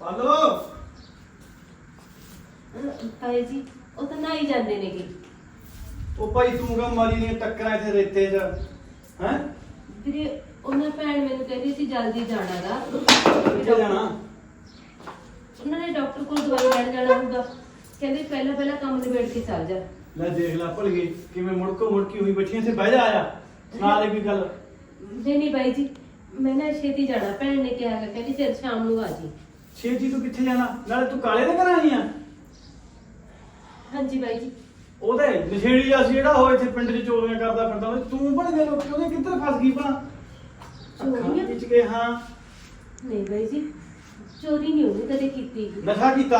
Hello ਤਾਏ ਜੀ ਉਹ ਤਾਂ ਨਹਾਈ ਜਾਂਦੇ ਨੇਗੇ। ਉਹ ਭਾਈ ਤੂੰ ਕਾ ਮਾਰੀ ਨੇ ਟੱਕਰਾਂ ਇੱਥੇ ਰੇਤੇ 'ਚ? ਹੈ? ਵੀਰੇ ਉਹਨਾਂ ਭੈਣ ਮੈਨੂੰ ਕਹਿੰਦੀ ਸੀ ਜਲਦੀ ਜਾਣਾਗਾ ਕਿੱਥੇ ਜਾਣਾ? ਉਹਨਾਂ ਨੇ ਡਾਕਟਰ ਕੋਲ ਦਵਾਈ ਲੈਣ ਜਾਣਾ ਹੋਊਗਾ। ਕਹਿੰਦੇ ਪਹਿਲਾਂ ਪਹਿਲਾਂ ਕੰਮ ਨਿਬੇੜ ਕੇ ਚੱਲ ਜਾ। ਲੈ ਦੇਖ ਲੈ ਭੁੱਲ ਗਈ ਕਿਵੇਂ ਮੁੜਕੋ ਮੁੜਕੀ ਹੋਈ ਬੱਚੀਆਂ ਤੇ ਬਹਿ ਜਾ ਆਇਆ ਸੁਣਾ ਦੇ ਕੋਈ ਗੱਲ। ਨਹੀਂ ਨਹੀਂ ਬਾਈ ਜੀ ਮੈਂ ਨਾ ਛੇਤੀ ਜਾਣਾ। ਭੈਣ ਨੇ ਕਿਹਾ ਹੈਗਾ, ਕਹਿੰਦੀ ਫਿਰ ਸ਼ਾਮ ਨੂੰ ਆ ਜੀ। ਛੇਤੀ ਤੂੰ ਕਿੱਥੇ ਜਾਣਾ? ਨਾਲੇ ਤੂੰ ਕਾਲੇ ਦੇ ਘਰ ਆਈ ਆ। ਹਾਂਜੀ ਬਾਈ ਜੀ। ਉਹਦੇ ਨਸ਼ੇੜੀ ਆ ਸੀ ਜਿਹੜਾ ਉਹ ਇੱਥੇ ਪਿੰਡ 'ਚ ਚੋਰੀਆਂ ਕਰਦਾ ਫਿਰਦਾ ਉਹ ਤੂੰ ਬਣ ਗਿਆ ਲੋਕੀ ਉਹਦੇ ਕਿੱਧਰ ਫਸ ਗਈ ਭਲਾ? ਚੋਰੀਆਂ? ਵਿੱਚ ਗਏ ਹਾਂ। ਨਹੀਂ ਬਾਈ ਜੀ ਚੋਰੀ ਨਹੀਂ ਉਹਨੇ ਕਦੇ ਕੀਤੀ। ਨਸ਼ਾ ਕੀਤਾ?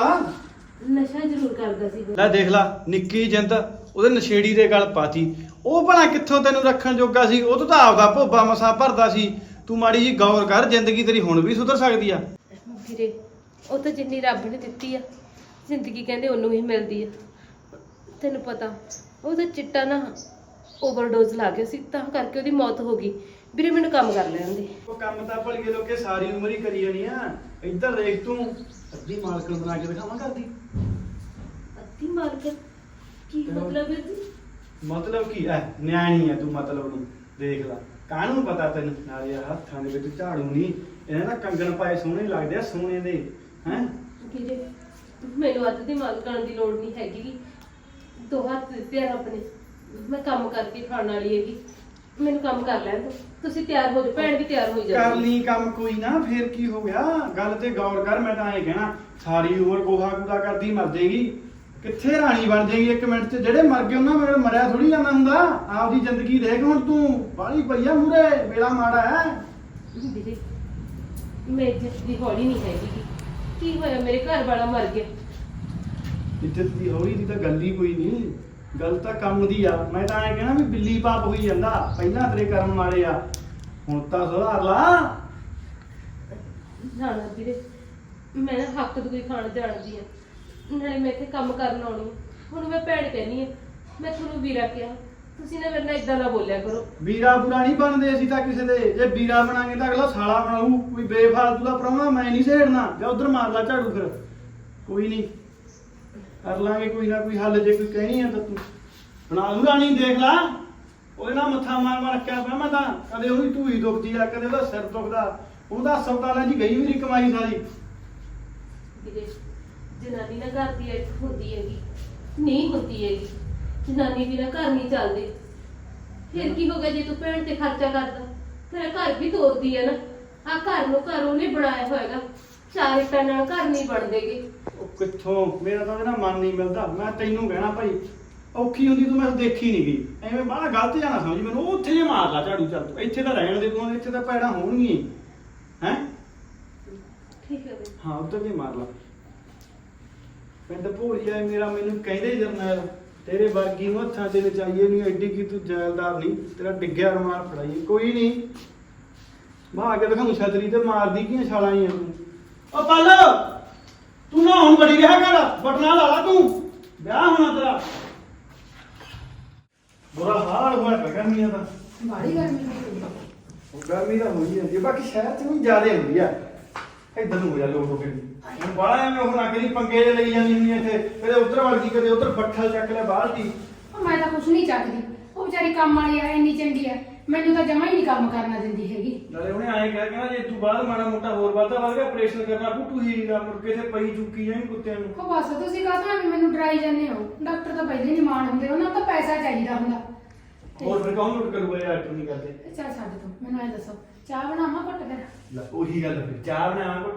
ਨਸ਼ਾ ਜ਼ਰੂਰ ਕਰਦਾ ਸੀ ਲੈ ਦੇਖ ਲੈ ਨਿੱਕੀ ਜਿੰਦ ਉਹਦੇ ਨਸ਼ੇੜੀ ਦੇ ਗਲ ਪਾਤੀ। ਉਹ ਭਲਾ ਕਿੱਥੋਂ ਤੈਨੂੰ ਰੱਖਣ ਜੋਗਾ ਸੀ? ਉਹ ਤੋਂ ਤਾਂ ਆਪਦਾ ਭੋਬਾ ਮਸਾ ਭਰਦਾ ਸੀ। ਤੂੰ ਮਾੜੀ ਜੀ ਗੌਰ ਕਰ ਜ਼ਿੰਦਗੀ ਤੇਰੀ ਹੁਣ ਵੀ ਸੁਧਰ ਸਕਦੀ ਆ। ਵੀਰੇ ਉਹ ਤਾਂ ਜਿੰਨੀ ਰੱਬ ਨੇ ਦਿੱਤੀ ਆ ਜ਼ਿੰਦਗੀ ਕਹਿੰਦੇ ਉਹਨੂੰ ਹੀ ਮਿਲਦੀ ਆ। ਤੈਨੂੰ ਪਤਾ ਉਹ ਤਾਂ ਚਿੱਟਾ ਨਾ ਓਵਰਡੋਜ਼ ਲਾ ਗਿਆ ਸੀ ਤਾਂ ਕਰਕੇ ਉਹਦੀ ਮੌਤ ਹੋ ਗਈ। ਵੀਰੇ ਮੈਨੂੰ ਕੰਮ ਕਰ ਲੈਣ ਦੇ ਉਹ ਕੰਮ ਤਾਂ ਭਲ ਗਏ ਲੋਕੇ ਸਾਰੀ ਉਮਰ ਹੀ ਕਰੀ ਜਾਣੀ ਆ। ਇੱਧਰ ਦੇਖ ਤੂੰ ਅੱਧੀ ਮਾਲਕਣ ਬਣਾ ਕੇ ਦਿਖਾਵਾਂ ਕਰਦੀ ਅੱਧੀ ਮਾਰਕਰ ਕੀ। ਮਤਲਬ ਹੈ ਜੀ? ਮਤਲਬ ਕੀ? ਐ ਨਿਆਣੀ ਆ ਤੂੰ ਮਤਲਬ ਨੂੰ। ਦੇਖ ਲੈ ਕਾਹਨੂੰ ਪਤਾ ਤੈਨੂੰ? ਨਾਲੇ ਆਹ ਹੱਥਾਂ ਦੇ ਵਿੱਚ ਝਾੜੂ ਨਹੀਂ ਇਹਨਾਂ ਦਾ ਕੰਗਣ ਪਾਏ ਸੋਹਣੇ ਲੱਗਦੇ ਆ ਸੋਨੇ ਦੇ। ਹੈ? ਵੀਰੇ ਮੈਨੂੰ ਅੱਧ ਦੀ ਮਾਲ ਕਰਨ ਦੀ ਲੋੜ ਨਹੀਂ ਹੈਗੀ ਗੀ। ਦੋ ਹੱਥ ਦਿੱਤੇ ਆ ਰੱਬ ਨੇ। ਮੈਂ ਕੰਮ ਕਰਕੇ ਖਾਣ ਵਾਲੀ ਹੈਗੀ। ਮੈਨੂੰ ਕੰਮ ਕਰ ਲੈਣ ਦਿਓ ਤੁਸੀਂ ਤਿਆਰ ਹੋ ਜਾਓ ਭੈਣ ਵੀ ਤਿਆਰ ਹੋ ਕਰ ਜਾਓ ਲਈ ਕੰਮ ਕੋਈ ਨਾ ਫੇਰ ਕੀ ਹੋ ਗਿਆ? ਗੱਲ ਤੇ ਗੌਰ ਕਰ ਮੈਂ ਤਾਂ ਐਂ ਕਹਿਣਾ ਸਾਰੀ ਉਮਰ ਗੋਹਾ ਕੂੜਾ ਕਰਦੀ ਮਰ ਜਾਏਗੀ। ਕਿੱਥੇ ਰਾਣੀ ਬਣ ਜਾਏਗੀ ਇੱਕ ਮਿੰਟ 'ਚ? ਜਿਹੜੇ ਮਰ ਗਏ ਉਹਨਾਂ ਮੇਰੇ ਮਰਿਆ ਥੋੜੀ ਜਾਂਦਾ ਹੁੰਦਾ। ਆਪਦੀ ਜ਼ਿੰਦਗੀ ਦੇਖ ਹੁਣ ਤੂੰ ਬਾਹਲੀ ਪਈਆ ਮੂਰੇ ਵੇਲਾ ਮਾੜਾ ਹੈ। ਵੀਰੇ ਮੇਰੀ ਜਿੱਤ ਦੀ ਹੌਲੀ ਨਹੀਂ ਹੈਗੀ। ਗੀ। ਕੀ ਹੋਇਆ? ਮੇਰੇ ਘਰ ਵਾਲਾ ਮਰ ਗਿਆ। ਇੱਜ਼ਤ ਦੀ ਹੌਲੀ ਦੀ ਤਾਂ ਗੱਲ ਹੀ ਕੋਈ ਨਹੀਂ ਗੱਲ ਤਾਂ ਕੰਮ ਦੀ ਆ। ਮੈਂ ਤਾਂ ਐਂ ਕਹਿਣਾ ਵੀ ਬਿੱਲੀ ਪਾਪ ਹੋਈ ਜਾਂਦਾ। ਪਹਿਲਾਂ ਤੇਰੇ ਕਰਮ ਮਾੜੇ ਆ। ਹੁਣ ਤਾਂ ਸੁਧਾਰ ਲਾ। ਨਾ ਨਾ ਵੀਰੇ ਮੈਂ ਨਾ ਹੱਕ ਦੀ ਖਾਣ ਜਾਣਦੀ ਆ। ਨਾਲੇ ਮੈਂ ਇੱਥੇ ਕੰਮ ਕਰਨ ਆਉਣੀ ਆ। ਹੁਣ ਮੈਂ ਭੈਣ ਕਹਿੰਦੀ ਆ ਮੈਂ ਤੁਹਾਨੂੰ ਵੀਰਾ ਕਿਹਾ। ਤੁਸੀਂ ਨਾ ਮੇਰੇ ਨਾਲ ਇਦਾਂ ਨਾ ਬੋਲਿਆ ਕਰੋ। ਵੀਰਾ ਬੁਰਾ ਨਹੀਂ ਬਣਦੇ ਅਸੀਂ ਤਾਂ ਕਿਸੇ ਦੇ। ਜੇ ਵੀਰਾ ਬਣਾਂਗੇ ਤਾਂ ਅਗਲਾ ਸਾਲਾ ਬਣਾਊ। ਕੋਈ ਬੇਫਾਲਤੂ ਦਾ ਪ੍ਰਾਹੁਣਾ ਮੈਂ ਨਹੀਂ ਛੇੜਨਾ ਜਾਂ ਉਧਰ ਮਾਰ ਲਾ ਝਾੜੂ ਫਿਰ। ਕੋਈ ਨਹੀਂ। ਕਰ ਲਾਂਗੇ ਕੋਈ ਨਾ ਕੋਈ ਹੱਲ। ਜੇ ਕੋਈ ਕਹਿਣੀ ਆ ਤਾਂ ਤੂੰ ਬਣਾ ਲੂ ਰਾਣੀ ਦੇਖ ਲਾ। ਉਹਦੇ ਨਾਲ ਮੱਥਾ ਮਾਰ ਮਾਰ ਰੱਖਿਆ ਪਿਆ ਮੈਂ ਤਾਂ। ਕਦੇ ਉਹਦੀ ਢੂਈ ਦੁਖਦੀ ਆ ਕਦੇ ਉਹਦਾ ਸਿਰ ਦੁਖਦਾ। ਉਹਦਾ ਹਸਪਤਾਲਾਂ 'ਚ ਗਈ ਮੇਰੀ ਕਮਾਈ ਸਾਰੀ। ਵੀਰੇ ਜਨਾਨੀ ਨਾ ਘਰ ਦੀ ਇੱਕ ਹੁੰਦੀ ਹੈਗੀ। ਨਹੀਂ ਹੁੰਦੀ ਹੈਗੀ। ਜਨਾਨੀ ਬਿਨਾ ਘਰ ਨਹੀਂ ਚੱਲਦੇ। ਫਿਰ ਕੀ ਹੋ ਗਿਆ ਜੇ ਤੂੰ ਭੈਣ ਤੇ ਖਰਚਾ ਕਰਦਾ? ਤੇਰਾ ਘਰ ਵੀ ਤੋਰਦੀ ਹੈ ਨਾ। ਆ ਘਰ ਨੂੰ ਘਰ ਉਹਨੇ ਬਣਾਇਆ ਹੋਏਗਾ। ਚਾਰ ਇੱਟਾਂ ਨਾਲ ਘਰ ਨਹੀਂ ਬਣਦੇਗੇ। ਉਹ ਕਿੱਥੋਂ? ਮੇਰਾ ਤਾਂ ਨਾਲ ਮਨ ਨਹੀਂ ਮਿਲਦਾ। ਮੈਂ ਤੈਨੂੰ ਕਹਿਣਾ ਭਾਈ ਔਖੀ ਹੁੰਦੀ ਤੂੰ ਮੈਂ ਦੇਖੀ ਨਹੀਂ ਗਈ ਐਵੇਂ ਬਾਹਲਾ ਗਲਤ ਜਾਣਾ ਸਮਝ ਮੈਨੂੰ। ਉੱਥੇ ਜੇ ਮਾਰ ਲਾ ਝਾੜੂ ਚੱਲ ਤੂੰ। ਇੱਥੇ ਤਾਂ ਰਹਿਣ ਦੇ ਤੂੰ ਇੱਥੇ ਤਾਂ ਪੈੜਾਂ ਹੋਣਗੀਆਂ। ਹੈ? ਠੀਕ ਹੈ ਬਈ। ਹਾਂ ਉੱਧਰ ਵੀ ਮਾਰ ਲਾ। ਪਿੰਡ ਭੋਰੀਆ ਮੇਰਾ ਮੈਨੂੰ ਕਹਿੰਦੇ ਜਰਨੈਲ। ਤੇਰੇ ਵਰਗੀ ਨੂੰ ਹੱਥਾਂ ਤੇ ਨਚਾਈਏ ਨਹੀਂ ਐਡੀ ਕੀ ਤੂੰ ਜੈਲਦਾਰ ਨਹੀਂ ਤੇਰਾ ਡਿੱਗਿਆ ਰਮਾਰ ਫੜਾਈਏ ਕੋਈ ਨਹੀਂ। ਮੈਂ ਆ ਕੇ ਦਿਖਾਉਂ ਛਤਰੀ ਤੇ ਮਾਰਦੀ ਕੀ ਛਾਲਾਂ ਹੀ ਤੂੰ? ਓ ਪੱਲ ਤੂੰ ਨਾ ਹੁਣ ਬੜੀ ਰਿਹਾ ਕਰ ਬਟਨਾ ਲਾ ਲਾ ਤੂੰ। ਵਿਆਹ ਹੋਣਾ ਤੇਰਾ। ਬੁਰਾ ਹਾਲ ਹੋਇਆ ਪਿਆ ਗਰਮੀਆਂ ਦਾ। ਬਾੜੀ ਗਰਮੀ ਹੋਈ ਹੈ। ਉਹ ਗਰਮੀ ਤਾਂ ਹੋਈ ਜਾਂਦੀ ਹੈ ਬਾਕੀ ਸ਼ਹਿਰ ਚ ਵੀ ਜ਼ਿਆਦਾ ਹੁੰਦੀ ਆ। ਨੂੰ ਹੋ ਜਾ ਲੋਕ ਹੋ ਕੇ ਹੁਣ ਬਾਹਲਾ ਐਵੇਂ ਉਹ ਨਾ ਕਰੀ ਪੰਗੇ ਜਿਹੇ ਲਈ ਜਾਂਦੀ ਹੁੰਦੀ ਇੱਥੇ। ਕਦੇ ਉਧਰ ਵੜਦੀ ਕਦੇ ਉਧਰ ਬੱਠਲ ਚੱਕ ਲੈ ਦੀ ਉਹ ਮੈਂ ਤਾਂ ਕੁਛ ਨਹੀਂ ਚੱਕਦੀ। ਉਹ ਵਿਚਾਰੀ ਕੰਮ ਵਾਲੀ ਆ ਇੰਨੀ ਚੰਗੀ ਆ। ਮੈਨੂੰ ਤਾਂ ਜਮਾ ਹੀ ਨਹੀਂ ਕੰਮ ਕਰਨਾ ਦਿੰਦੀ ਹੈਗੀ। ਨਾਲੇ ਉਹਨੇ ਐਂ ਕਿਹਾ ਕਿ ਨਾ ਜੇ ਤੂੰ ਬਾਹਰ ਮਾੜਾ ਮੋਟਾ ਹੋਰ ਵਾਧਾ ਵੱਧ ਗਿਆ ਆਪਰੇਸ਼ਨ ਕਰਨਾ ਪੁੱਟੂ ਹੀ ਨਾ ਮੁੜ ਕੇ ਤੇ ਪਈ ਚੁੱਕੀ ਜਾਈਂ ਕੁੱਤਿਆਂ ਨੂੰ। ਉਹ ਬਸ ਤੁਸੀਂ ਕਾਹਤੋਂ ਐਵੇਂ ਮੈਨੂੰ ਡਰਾਈ ਜਾਂਦੇ ਹੋ? ਡਾਕਟਰ ਤਾਂ ਪਹਿਲੇ ਨਹੀਂ ਮਾਣ ਹੁੰਦੇ ਉਹਨਾਂ ਨੂੰ ਤਾਂ ਪੈਸਾ ਚਾਹੀਦਾ ਹੁੰਦਾ। ਹੋਰ ਫਿਰ ਕੌਣ ਲੁੱਟ ਕਰੂਗਾ ਯਾਰ ਤੂੰ ਨਹੀਂ ਕਰਦੇ? ਚੱਲ ਛੱਡ ਤੂੰ ਮੈਨੂੰ ਐ ਦੱਸੋ ਚਾਹ ਬਣਾਵਾਂ ਘੁੱਟ ਫਿਰ? ਲੈ, ਉਹੀ ਗੱਲ ਫਿਰ ਚਾਹ ਬਣਾਵਾਂ ਕੋਈ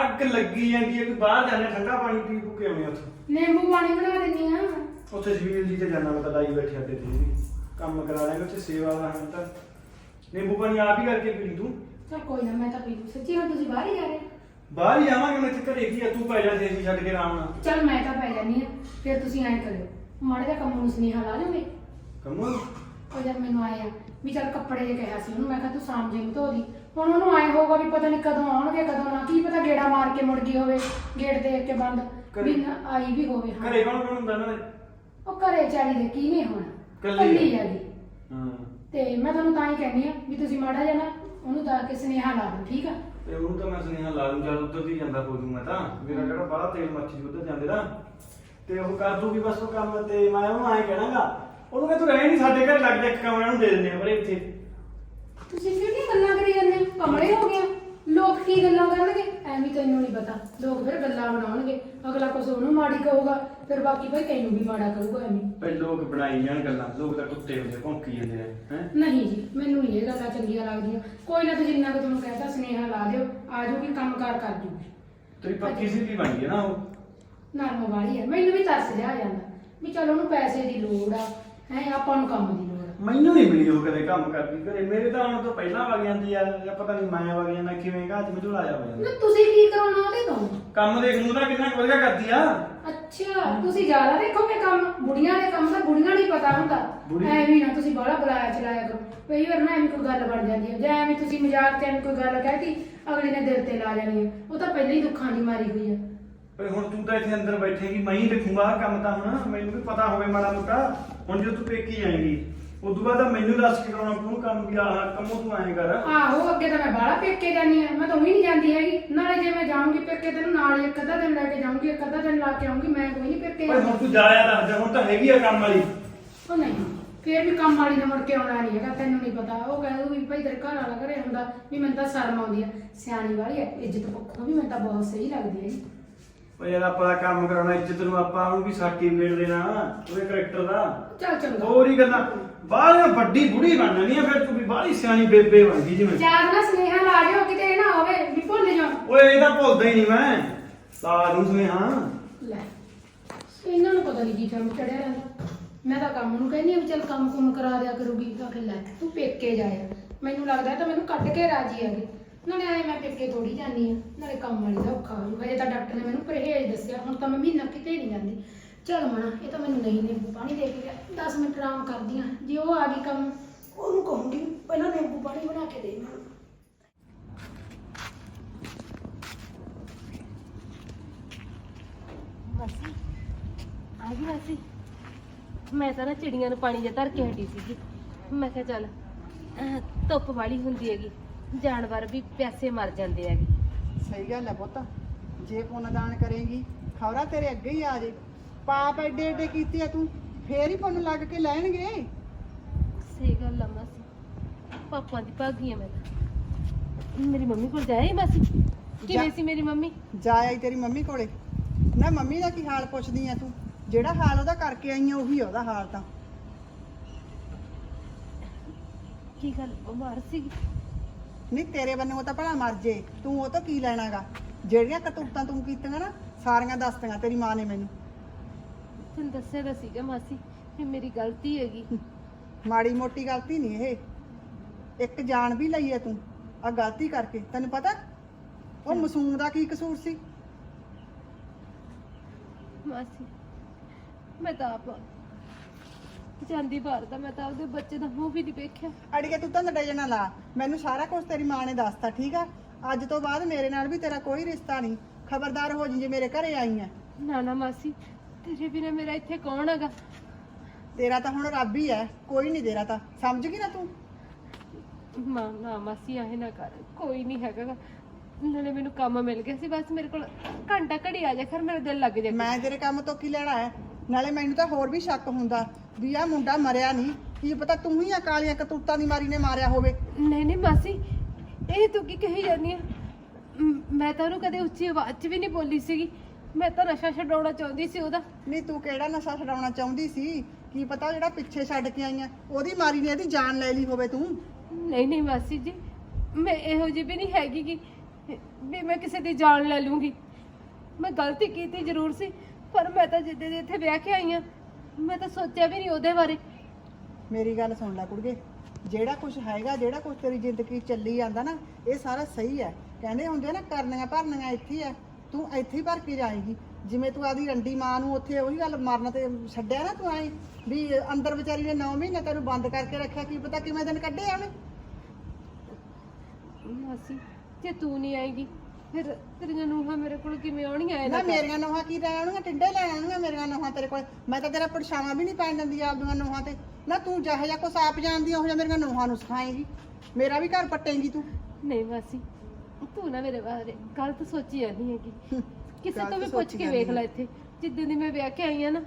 ਅੱਗ ਲੱਗੀ ਜਾਂਦੀ ਹੈ ਕੋਈ ਬਾਹਰ ਜਾਣਾ ਠੰਡਾ ਪਾਣੀ ਪੀ ਪੂ ਕੇ ਆਉਣੇ ਉੱਥੋਂ। ਨਿੰਬੂ ਪਾਣੀ ਬਣਾ ਦਿੰਨੀ ਆ ਉੱਥੇ ਜਵੀਲ ਜੀ ਤੇ ਜਾਣਾ ਮੈਂ ਤਾਂ ਲਾਈ ਬੈਠੇ ਅੱਡੇ ਤੇ ਵੀ। ਕੰਮ ਕਰਾ ਲਾਂਗੇ ਉੱਥੇ ਸੇਵਾ ਦਾ ਹਾਂ ਤਾਂ। ਨਿੰਬੂ ਪਾਣੀ ਆਪ ਹੀ ਕਰਕੇ ਪੀ ਲਈ ਤੂੰ। ਚੱਲ ਕੋਈ ਨਾ ਮੈਂ ਤਾਂ ਪੀ ਲੂ ਸੱਚੀ ਹੁਣ ਤੁਸੀਂ ਬਾਹਰ ਹੀ ਜਾ ਰਹੇ ਬਾਹਰ ਹੀ ਆਵਾਂਗੇ ਮੈਂ ਇੱਥੇ ਘਰੇ ਕੀ ਆ ਤੂੰ ਪੈ ਜਾ ਸੀ ਛੱਡ ਕੇ ਆਰਾਮ ਨਾਲ। ਚੱਲ ਮੈਂ ਤਾਂ ਪੈ ਜਾਨੀ ਆ ਫਿਰ ਤੁਸੀਂ ਐਂ ਕਰਿਓ। ਮਾੜੇ ਜਿਹਾ ਕੰਮ ਨੂੰ ਸੁਨੇਹਾ ਲਾ ਲਓਗੇ ਕੰਮੋ? ਉਹ ਜਦ ਮੈਨੂੰ ਆਇਆ ਵੀ ਚੱਲ ਕੱਪੜੇ ਜੇ ਕਿਹਾ ਸੀ ਉਹਨੂੰ ਮੈਂ ਕਿਹਾ ਤੂੰ ਸ਼ਾਮ ਜੇ ਨੂੰ ਧੋ ਦੀ ਹੁਣ ਉਹਨੂੰ ਆਏ ਹੋਊਗਾ ਵੀ ਪਤਾ ਨਹੀਂ ਕਦੋਂ ਆਉਣਗੇ ਕਦੋਂ ਨਾ ਕੀ ਪਤਾ ਗੇੜਾ ਮਾਰ ਕੇ ਮੁੜ ਗਈ ਹੋਵੇ ਗੇਟ ਦੇਖ ਕੇ ਬੰਦ ਵੀ ਨਾ ਆਈ ਵੀ ਹੋਵੇ ਹਾਂ। ਘਰੇ ਕੌਣ ਕੌਣ ਹੁੰਦਾ ਦੇ? ਉਹ ਘਰੇ ਚਾਲੀ ਦੇ ਕੀ ਨਹੀਂ ਹੋਣਾ? ਕੱਲੀ ਆ। ਹੈਗੀ। ਹਾਂ। ਤੇ ਮੈਂ ਤੁਹਾਨੂੰ ਤਾਂ ਹੀ ਕਹਿੰਦੀ ਆ ਵੀ ਤੁਸੀਂ ਮਾੜਾ ਜਿਹਾ ਨਾ ਉਹਨੂੰ ਦਾ ਕੇ ਸੁਨੇਹਾ ਲਾ ਦਿਓ ਠੀਕ ਆ? ਤੇ ਉਹਨੂੰ ਤਾਂ ਮੈਂ ਸੁਨੇਹਾ ਲਾ ਦੂੰ ਚੱਲ ਉੱਧਰ ਦੀ ਜਾਂਦਾ ਹੋ ਜੂ ਮੈਂ ਤਾਂ। ਮੇਰਾ ਕਿਹੜਾ ਬੜਾ ਤੇਲ ਮੱਛੀ ਉੱਧਰ ਜਾਂਦੇ ਦਾ ਤੇ ਉਹ ਕਰ ਦੂਗੀ ਬਸ ਉਹ ਕੰਮ ਤੇ ਮੈਂ ਉਹਨੂੰ ਐਂ ਕਹਿਣਾਗਾ। ਉਹਨੂੰ ਕਿ ਤੂੰ ਰਹਿ ਨਹੀਂ ਸਾਡੇ ਘਰ ਲੱਗ ਜਾ ਇੱਕ ਕਮਰਾ ਨੂੰ ਦੇ ਦਿੰਦੇ ਆ ਪਰ ਇੱਥੇ। ਤੁਸੀਂ ਕਿਹੜੀਆਂ ਗੱਲਾਂ ਕਰੀ ਜਾਂਦੇ? ਹੋ ਕਮਲੇ ਹੋ ਗਿਆ ਲੋਕ ਕੀ ਗੱਲਾਂ ਕਰਨਗੇ? ਐਵੇਂ ਤੈਨੂੰ ਨਹੀਂ ਪਤਾ। ਲੋਕ ਫਿਰ ਗੱਲਾਂ ਬਣਾਉਣਗੇ। ਅਗਲਾ ਕੁਛ ਉਹਨੂੰ ਮਾੜੀ ਕਹੂਗਾ ਫਿਰ ਬਾਕੀ ਭਾਈ ਤੈਨੂੰ ਵੀ ਮਾੜਾ ਕਹੂਗਾ ਐਵੇਂ। ਪਰ ਲੋਕ ਬਣਾਈ ਜਾਣ ਗੱਲਾਂ। ਲੋਕ ਤਾਂ ਕੁੱਤੇ ਹੁੰਦੇ ਭੌਂਕੀ ਜਾਂਦੇ ਨੇ ਹੈ? ਨਹੀਂ ਜੀ ਮੈਨੂੰ ਨਹੀਂ ਇਹ ਗੱਲਾਂ ਚੰਗੀਆਂ ਲੱਗਦੀਆਂ। ਕੋਈ ਨਾ ਤੁਸੀਂ ਜਿੰਨਾ ਕੁ ਤੁਹਾਨੂੰ ਕਹਿਤਾ ਸੁਨੇਹਾ ਲਾ ਦਿਓ। ਆ ਜਾਊਗੀ ਕੰਮਕਾਰ ਕਰ ਜੂਗੀ ਤੇਰੀ ਪੱਕੀ ਸਿੱਧੀ ਬਣ ਗਈ ਨਾ ਉਹ। ਨਰਮ ਵਾਲੀ ਹੈ ਮੈਨੂੰ ਵੀ ਤਰਸ ਜਿਹਾ ਆ ਜਾਂਦਾ। ਵੀ ਚਲ ਉਹਨੂੰ ਪੈਸੇ ਦੀ ਲੋੜ ਆ। ਹੈ ਆਪਾਂ ਨੂੰ ਕੰਮ ਦੀ ਮੈਨੂੰ ਨਹੀਂ ਮਿਲੀ ਉਹ ਕਦੇ ਕੰਮ ਕਰਦੀ ਘਰੇ ਮੇਰੇ ਤਾਂ ਆਉਣ ਤੋਂ ਪਹਿਲਾਂ ਵਗ ਜਾਂਦੀ ਆ ਜਾਂ ਪਤਾ ਨਹੀਂ ਮਾਇਆ ਵਗ ਜਾਂਦਾ ਕਿਵੇਂ ਘਾਜ ਮਝੂਲ ਆਇਆ ਹੋ ਜਾਂਦਾ। ਨਾ ਤੁਸੀਂ ਕੀ ਕਰਾਉਣਾ ਉਹਦੇ ਤੋਂ? ਕੰਮ ਦੇਖ ਨੂੰ ਤਾਂ ਕਿੰਨਾ ਕੁ ਵਧੀਆ ਕਰਦੀ ਆ। ਅੱਛਾ ਤੁਸੀਂ ਜ਼ਿਆਦਾ ਦੇਖੋਗੇ ਕੰਮ ਬੁੜੀਆਂ ਦੇ ਕੰਮ ਤਾਂ ਬੁੜੀਆਂ ਨੂੰ ਹੀ ਪਤਾ ਹੁੰਦਾ। ਬੁੜੀ- ਐਵੇਂ ਨਾ ਤੁਸੀਂ ਬੜਾ ਬੁਲਾਇਆ ਚਲਾਇਆ ਕਰੋ। ਕਈ ਵਾਰ ਨਾ ਐਵੇਂ ਕੋਈ ਗੱਲ ਬਣ ਜਾਂਦੀ ਹੈ ਜਾਂ ਐਵੇਂ ਤੁਸੀਂ ਮਜ਼ਾਕ ਤੇ ਐਵੇਂ ਕੋਈ ਗੱਲ ਕਹਿਤੀ ਅਗਲੇ ਨੇ ਦਿਲ ਤੇ ਲਾ ਜਾਣੀ ਹੈ ਉਹ ਤਾਂ ਪਹਿਲਾਂ ਹੀ ਦੁੱਖਾਂ ਦੀ ਮਾਰੀ ਹੋਈ ਹੈ ਓਏ ਹੁਣ ਤੂੰ ਤਾਂ ਇੱਥੇ ਅੰਦਰ ਬੈਠੇਗੀ ਮੈਂ ਹੀ ਦੇਖੂੰਗਾ ਆਹ ਕੰਮ ਤਾਂ ਹੁਣ। ਮੈਨੂੰ ਵੀ ਪਤਾ ਹੋਵੇ ਮਾੜਾ ਮੋਟਾ। ਹੁਣ ਜੇ ਤੂੰ ਪੇਕੀ ਆਏਗੀ ਉਦੋਂ ਬਾਅਦ ਤਾਂ ਮੈਨੂੰ ਦੱਸ ਕੇ ਕਰਾਉਣਾ ਪਊ ਕੰਮ ਵੀ ਆਹ ਕੰਮੋਂ ਤੂੰ ਐਂ ਕਰ। ਆਹੋ ਅੱਗੇ ਤਾਂ ਮੈਂ ਬਾਹਲਾ ਪੇਕੇ ਜਾਂਦੀ ਆ ਮੈਂ ਤਾਂ ਉਹੀ ਨਹੀਂ ਜਾਂਦੀ ਹੈਗੀ। ਨਾਲੇ ਜੇ ਮੈਂ ਜਾਊਂਗੀ ਪੇਕੇ ਤੈਨੂੰ ਨਾਲ ਹੀ ਇੱਕ ਅੱਧਾ ਦਿਨ ਲੈ ਕੇ ਜਾਊਂਗੀ ਇੱਕ ਅੱਧਾ ਦਿਨ ਲਾ ਕੇ ਆਊਂਗੀ ਮੈਂ ਕੋਈ ਨਹੀਂ ਪੇਕੇ ਓਏ ਹੁਣ ਤੂੰ ਜਾਇਆ ਦੱਸ ਦੇ ਹੁਣ ਤਾਂ ਹੈਗੀ ਆ ਕੰਮ ਵਾਲੀ। ਉਹ ਨਹੀਂ ਫੇਰ ਵੀ ਕੰਮ ਵਾਲੀ ਨੇ ਮੁੜ ਕੇ ਆਉਣਾ ਨਹੀਂ ਹੈਗਾ ਤੈਨੂੰ ਨਹੀਂ ਪਤਾ। ਉਹ ਕਹਿੰਦਾ ਵੀ ਭਾਈ ਤੇਰੇ ਘਰ ਵਾਲਾ ਘਰੇ ਹੁੰਦਾ ਵੀ ਮੈਨੂੰ ਤਾਂ ਸ਼ਰਮ ਆਉਂਦੀ ਆ। ਸਿਆਣੀ ਵਾਲੀ ਹੈ ਇੱਜ਼ਤ ਪੱਖੋਂ ਵੀ ਮੈਨੂੰ ਤਾਂ ਬਹੁਤ ਸਹੀ ਲੱਗਦੀ ਹੈ ਓਏ ਯਾਰ ਆਪਾਂ ਦਾ ਕੰਮ ਕਰਾਉਣਾ ਇੱਜ਼ਤ ਨੂੰ ਆਪਾਂ ਉਹਨੂੰ ਵੀ ਸਰਟੀਫਿਕੇਟ ਦੇਣਾ ਉਹਦੇ ਕਰੈਕਟਰ ਦਾ। ਚੱਲ ਚੰਗਾ। ਹੋਰ ਹੀ ਗੱਲਾਂ। ਬਾਹਲੀਆਂ ਵੱਡੀ ਬੁੜੀ ਬਣ ਜਾਣੀ ਆ ਫਿਰ ਤੂੰ ਵੀ ਬਾਹਲੀ ਸਿਆਣੀ ਬੇਬੇ ਬਣ ਗਈ ਜਿਵੇਂ। ਯਾਦ ਨਾ ਸੁਨੇਹਾ ਲਾ ਜਿਓ ਕਿਤੇ ਇਹ ਨਾ ਹੋਵੇ ਵੀ ਭੁੱਲ ਜਾ ਓਏ ਇਹ ਤਾਂ ਭੁੱਲਦਾ ਹੀ ਨਹੀਂ ਮੈਂ। ਲਾ ਦੂੰ ਸੁਨੇਹਾ। ਲੈ ਇਹਨਾਂ ਨੂੰ ਪਤਾ ਨਹੀਂ ਕੀ ਕੰਮ ਚੜਿਆ ਰਹਿੰਦਾ। ਮੈਂ ਤਾਂ ਕੰਮ ਨੂੰ ਕਹਿੰਦੀ ਆ ਵੀ ਚੱਲ ਕੰਮ ਕੁਮ ਕਰਾ ਦਿਆ ਕਰੂਗੀ ਤਾਂ ਕਿ ਲੈ ਤੂੰ ਪੇਕੇ ਜਾਇਆ ਮੈਨੂੰ ਲੱਗਦਾ ਤਾਂ ਮੈਨੂੰ ਕੱਢ ਕੇ ਰਾਜੀ ਹੈਗੇ। ਨਾਲੇ ਆਏ ਮੈਂ ਪੇਕੇ ਥੋੜੀ ਜਾਨੀ ਆ ਨਾਲੇ ਕੰਮ ਵਾਲੀ ਦਾ ਔਖਾ ਹੋ ਜਾਊਗਾ ਤਾਂ ਡਾਕਟਰ ਨੇ ਮੈਨੂੰ ਪਰਹੇਜ਼ ਦੱਸਿਆ ਹੁਣ ਤਾਂ ਮੈਂ ਮਹੀਨਾ ਕਿਤੇ ਨਹੀਂ ਜਾਂਦੀ। ਚੱਲ ਮਣਾ ਇਹ ਤਾਂ ਮੈਨੂੰ ਨਹੀਂ ਨਿੰਬੂ ਪਾਣੀ ਦੇ ਕੇ ਗਿਆ। 10 ਮਿੰਟ ਆਰਾਮ ਕਰਦੀ ਆ ਜੇ ਉਹ ਆ ਗਈ ਕੰਮ ਉਹਨੂੰ ਕਹੂੰਗੀ ਪਹਿਲਾਂ ਨਿੰਬੂ ਪਾਣੀ ਬਣਾ ਕੇ ਦੇ ਮੈਨੂੰ। ਮਾਸੀ ਆ ਗਈ ਮਾਸੀ। ਮੈਂ ਤਾਂ ਨਾ ਚਿੜੀਆਂ ਨੂੰ ਪਾਣੀ ਜਿਹਾ ਧਰ ਕੇ ਹਟੀ ਸੀਗੀ। ਮੈਂ ਕਿਹਾ ਚੱਲ ਅਹ, ਧੁੱਪ ਵਾਲੀ ਹੁੰਦੀ ਹੈਗੀ। ਜਾਨਵਰ ਵੀ ਪਿਆਸੇ ਮਰ ਜਾਂਦੇ ਹੈਗੇ। ਸਹੀ ਗੱਲ ਹੈ ਪੁੱਤ। ਜੇ ਪੁੰਨਦਾਨ ਕਰੇਗੀ ਖਬਰਾਂ ਤੇਰੇ ਅੱਗੇ ਹੀ ਆ ਜੇ। ਪਾਪ ਐਡੇ ਐਡੇ ਕੀਤੇ ਆ ਤੂੰ ਫੇਰ ਹੀ ਪੁੰਨ ਲੱਗ ਕੇ ਲੈਣਗੇ। ਸਹੀ ਗੱਲ ਆ ਮਾਸੀ। ਪਾਪਾ ਦੀ ਭਾਗੀ ਆ ਮੈਂ ਤਾਂ। ਮੇਰੀ ਮੰਮੀ ਕੋਲ ਜਾਏ ਮਾਸੀ? ਕਿਵੇਂ ਜਾ- ਸੀ ਮੇਰੀ ਮੰਮੀ? ਜਾ ਆਈ ਤੇਰੀ ਮੰਮੀ ਕੋਲੇ। ਨਾ ਮੰਮੀ ਦਾ ਕੀ ਹਾਲ ਪੁੱਛਦੀ ਆ ਤੂੰ? ਜਿਹੜਾ ਹਾਲ ਉਹਦਾ ਕਰਕੇ ਆਈ ਆ ਉਹੀ ਆ ਉਹਦਾ ਹਾਲ ਤਾਂ। ਕੀ ਗੱਲ ਬਿਮਾਰ ਸੀਗੀ? ਨਹੀਂ ਤੇਰੇ ਬੰਨੋਂ ਤਾਂ ਭਲਾ ਮਰ ਜੇ। ਤੂੰ ਉਹ ਤੋਂ ਕੀ ਲੈਣਾਗਾ? ਜਿਹੜੀਆਂ ਕਤੂਤਾਂ ਤੂੰ ਕੀਤੀਆਂ ਨਾ ਸਾਰੀਆਂ ਦੱਸਤੀਆਂ ਤੇਰੀ ਮਾਂ ਨੇ ਮੈਨੂੰ। ਤੈਨੂੰ ਦੱਸਿਆ ਤਾਂ ਸੀਗਾ ਮਾਸੀ ਵੀ ਮੇਰੀ ਗਲਤੀ ਹੈਗੀ। ਮਾੜੀ ਮੋਟੀ ਗਲਤੀ ਨਹੀਂ ਇਹ। ਇੱਕ ਜਾਨ ਵੀ ਲਈ ਐ ਤੂੰ ਆ ਗਲਤੀ ਕਰਕੇ। ਤੈਨੂੰ ਪਤਾ? ਉਹ ਮਾਸੂਮ ਦਾ ਕੀ ਕਸੂਰ ਸੀ? ਮਾਸੀ ਮੈਂ ਤਾਂ ਆਪ ਜਾਂਦੀ ਬਾਹਰ ਦਾ ਮੈਂ ਤਾਂ ਆਪਦੇ ਬੱਚੇ ਦਾ ਮੂੰਹ ਵੀ ਨਹੀਂ ਵੇਖਿਆ। ਅੜੀਏ ਤੂੰ ਤਾਂ ਨੱਡੇ ਨਾ ਲਾ। ਮੈਨੂੰ ਸਾਰਾ ਕੁਝ ਤੇਰੀ ਮਾਂ ਨੇ ਦੱਸਤਾ ਠੀਕ ਆ? ਅੱਜ ਤੋਂ ਬਾਅਦ ਮੇਰੇ ਨਾਲ ਵੀ ਤੇਰਾ ਕੋਈ ਰਿਸ਼ਤਾ ਨਹੀਂ। ਖਬਰਦਾਰ ਹੋ ਜੀ ਜੇ ਮੇਰੇ ਘਰੇ ਆਈ ਆ ਨਾ ਨਾ ਮਾਸੀ ਤੇਰੇ ਬਿਨਾ ਮੇਰਾ ਇੱਥੇ ਕੌਣ ਹੈਗਾ? ਤੇਰਾ ਤਾਂ ਹੁਣ ਰੱਬ ਹੀ ਹੈ ਕੋਈ ਨਹੀਂ ਤੇਰਾ ਤਾਂ। ਸਮਝ ਗਈ ਨਾ ਤੂੰ? ਮਾਂ ਨਾ ਮਾਸੀ ਆਹੇ ਨਾ ਕਰ ਕੋਈ ਨਹੀਂ ਹੈਗਾ ਗਾ। ਨਾਲੇ ਮੈਨੂੰ ਕੰਮ ਮਿਲ ਗਿਆ ਸੀ ਬਸ ਮੇਰੇ ਕੋਲ ਘੰਟਾ ਘੜੀ ਆ ਜਾ ਕਰ ਮੇਰਾ ਦਿਲ ਲੱਗ ਜਾ। ਮੈਂ ਤੇਰੇ ਕੰਮ ਤੋਂ ਕੀ ਲੈਣਾ ਹੈ ਨਾਲੇ ਮੈਨੂੰ ਤਾਂ ਹੋਰ ਵੀ ਸ਼ੱਕ ਹੁੰਦਾ। ਵੀ ਆ ਮੁੰਡਾ ਮਰਿਆ ਨਹੀਂ। ਕੀ ਪਤਾ ਤੂੰ ਹੀ ਆ ਕਾਲੀਆਂ ਕਤੂਤਾਂ ਦੀ ਮਾਰੀ ਨੇ ਮਾਰਿਆ ਹੋਵੇ। ਨਹੀਂ ਨਹੀਂ ਮਾਸੀ ਇਹ ਤੂੰ ਕੀ ਕਹੀ ਜਾਂਦੀ ਆ? ਮ- ਮੈਂ ਤਾਂ ਉਹਨੂੰ ਕਦੇ ਉੱਚੀ ਆਵਾਜ਼ 'ਚ ਵੀ ਨਹੀਂ ਬੋਲੀ ਸੀਗੀ। ਮੈਂ ਤਾਂ ਨਸ਼ਾ ਛਡਾਉਣਾ ਚਾਹੁੰਦੀ ਸੀ ਉਹਦਾ। ਨਹੀਂ ਤੂੰ ਕਿਹੜਾ ਨਸ਼ਾ ਛਡਾਉਣਾ ਚਾਹੁੰਦੀ ਸੀ? ਕੀ ਪਤਾ ਜਿਹੜਾ ਪਿੱਛੇ ਛੱਡ ਕੇ ਆਈਆਂ ਉਹਦੀ ਮਾਰੀ ਨੇ ਇਹਦੀ ਜਾਨ ਲੈ ਲਈ ਹੋਵੇ ਤੂੰ। ਨਹੀਂ ਨਹੀਂ ਮਾਸੀ ਜੀ ਮੈਂ ਇਹੋ ਜਿਹੀ ਵੀ ਨਹੀਂ ਹੈਗੀ ਕਿ ਵੀ ਮੈਂ ਕਿਸੇ ਦੀ ਜਾਨ ਲੈ ਲੂੰਗੀ। ਮੈਂ ਗਲਤੀ ਕੀਤੀ ਜ਼ਰੂਰ ਸੀ ਪਰ ਮੈਂ ਤਾਂ ਜਿੱਦੇ ਦੇ ਇੱਥੇ ਵਿਆਹ ਕੇ ਆਈ ਆ ਮੈਂ ਤਾਂ ਸੋਚਿਆ ਵੀ ਨਹੀਂ ਉਹਦੇ ਬਾਰੇ। ਮੇਰੀ ਗੱਲ ਸੁਣ ਲੈ ਕੁੜੀਏ ਜਿਹੜਾ ਕੁਝ ਹੈਗਾ ਜਿਹੜਾ ਕੁਝ ਤੇਰੀ ਜ਼ਿੰਦਗੀ 'ਚ ਚੱਲੀ ਜਾਂਦਾ ਨਾ ਇਹ ਸਾਰਾ ਸਹੀ ਹੈ। ਕਹਿੰਦੇ ਹੁੰਦੇ ਆ ਨਾ ਕਰਨੀਆਂ ਭਰਨੀਆਂ ਇੱਥੇ ਹੀ ਆ ਤੂੰ ਇੱਥੇ ਹੀ ਭਰ ਕੇ ਜਾਏਂਗੀ। ਜਿਵੇਂ ਤੂੰ ਆਦੀ ਰੰਡੀ ਮਾਂ ਨੂੰ ਉੱਥੇ ਉਹੀ ਗੱਲ ਮਰਨ ਤੇ ਛੱਡਿਆ ਨਾ ਤੂੰ ਆਈ ਵੀ ਅੰਦਰ ਵਿਚਾਰੀ ਨੇ 9 ਮਹੀਨੇ ਤੈਨੂੰ ਬੰਦ ਕਰਕੇ ਰੱਖਿਆ ਕੀ ਪਤਾ ਕਿਵੇਂ ਦਿਨ ਕੱਢੇ ਆ ਉਹਨੇ। ਮਾਸੀ ਜੇ ਤੂੰ ਨਹੀਂ ਆਏਗੀ ਫਿਰ ਤੇਰੀਆਂ ਨੂੰਹਾਂ ਮੇਰੇ ਕੋਲ ਕਿਵੇਂ ਆਉਣੀਆਂ ਨਾ ਇਹਨਾਂ ਮੇਰੀਆਂ ਨੋਹਾਂ ਕੀ ਲੈ ਆਉਣਗੀਆਂ? ਟਿੰਡੇ ਲੈ ਆਉਣਗੀਆਂ ਮੇਰੀਆਂ ਨੋਹਾਂ ਤੇਰੇ ਕੋਲ? ਮੈਂ ਤਾਂ ਤੇਰਾ ਪਰਛਾਵਾਂ ਵੀ ਨਹੀਂ ਪੈਣ ਦਿੰਦੀ ਆਪਦੀਆਂ ਨੋਹਾਂ ਤੇ। ਨਾ ਤੂੰ ਜਿਹੋ ਜਿਹਾ ਕੁਛ ਆਪ ਜਾਣਦੀ ਉਹ ਜਿਹਾ ਮੇਰੀਆਂ ਨੋਹਾਂ ਨੂੰ ਸਿਖਾਏਂਗੀ। ਮੇਰਾ ਵੀ ਘਰ ਪੱਟੇਂਗੀ ਤੂੰ। ਨਹੀਂ ਮਾਸੀ ਤੂੰ ਨਾ ਮੇਰੇ ਬਾਰੇ ਗਲਤ ਸੋਚੀ ਜਾਂਦੀ ਹੈਗੀ। ਕਿਸੇ ਤੋਂ ਵੀ ਪੁੱਛ ਸੋਚੀ ਕੇ ਵੇਖ ਜਾਂਦੀ ਲੈ ਇੱਥੇ। ਜਿੱਦਾਂ ਦੀ ਮੈਂ ਵਿਆਹ ਕੇ ਆਈ ਆ ਨਾ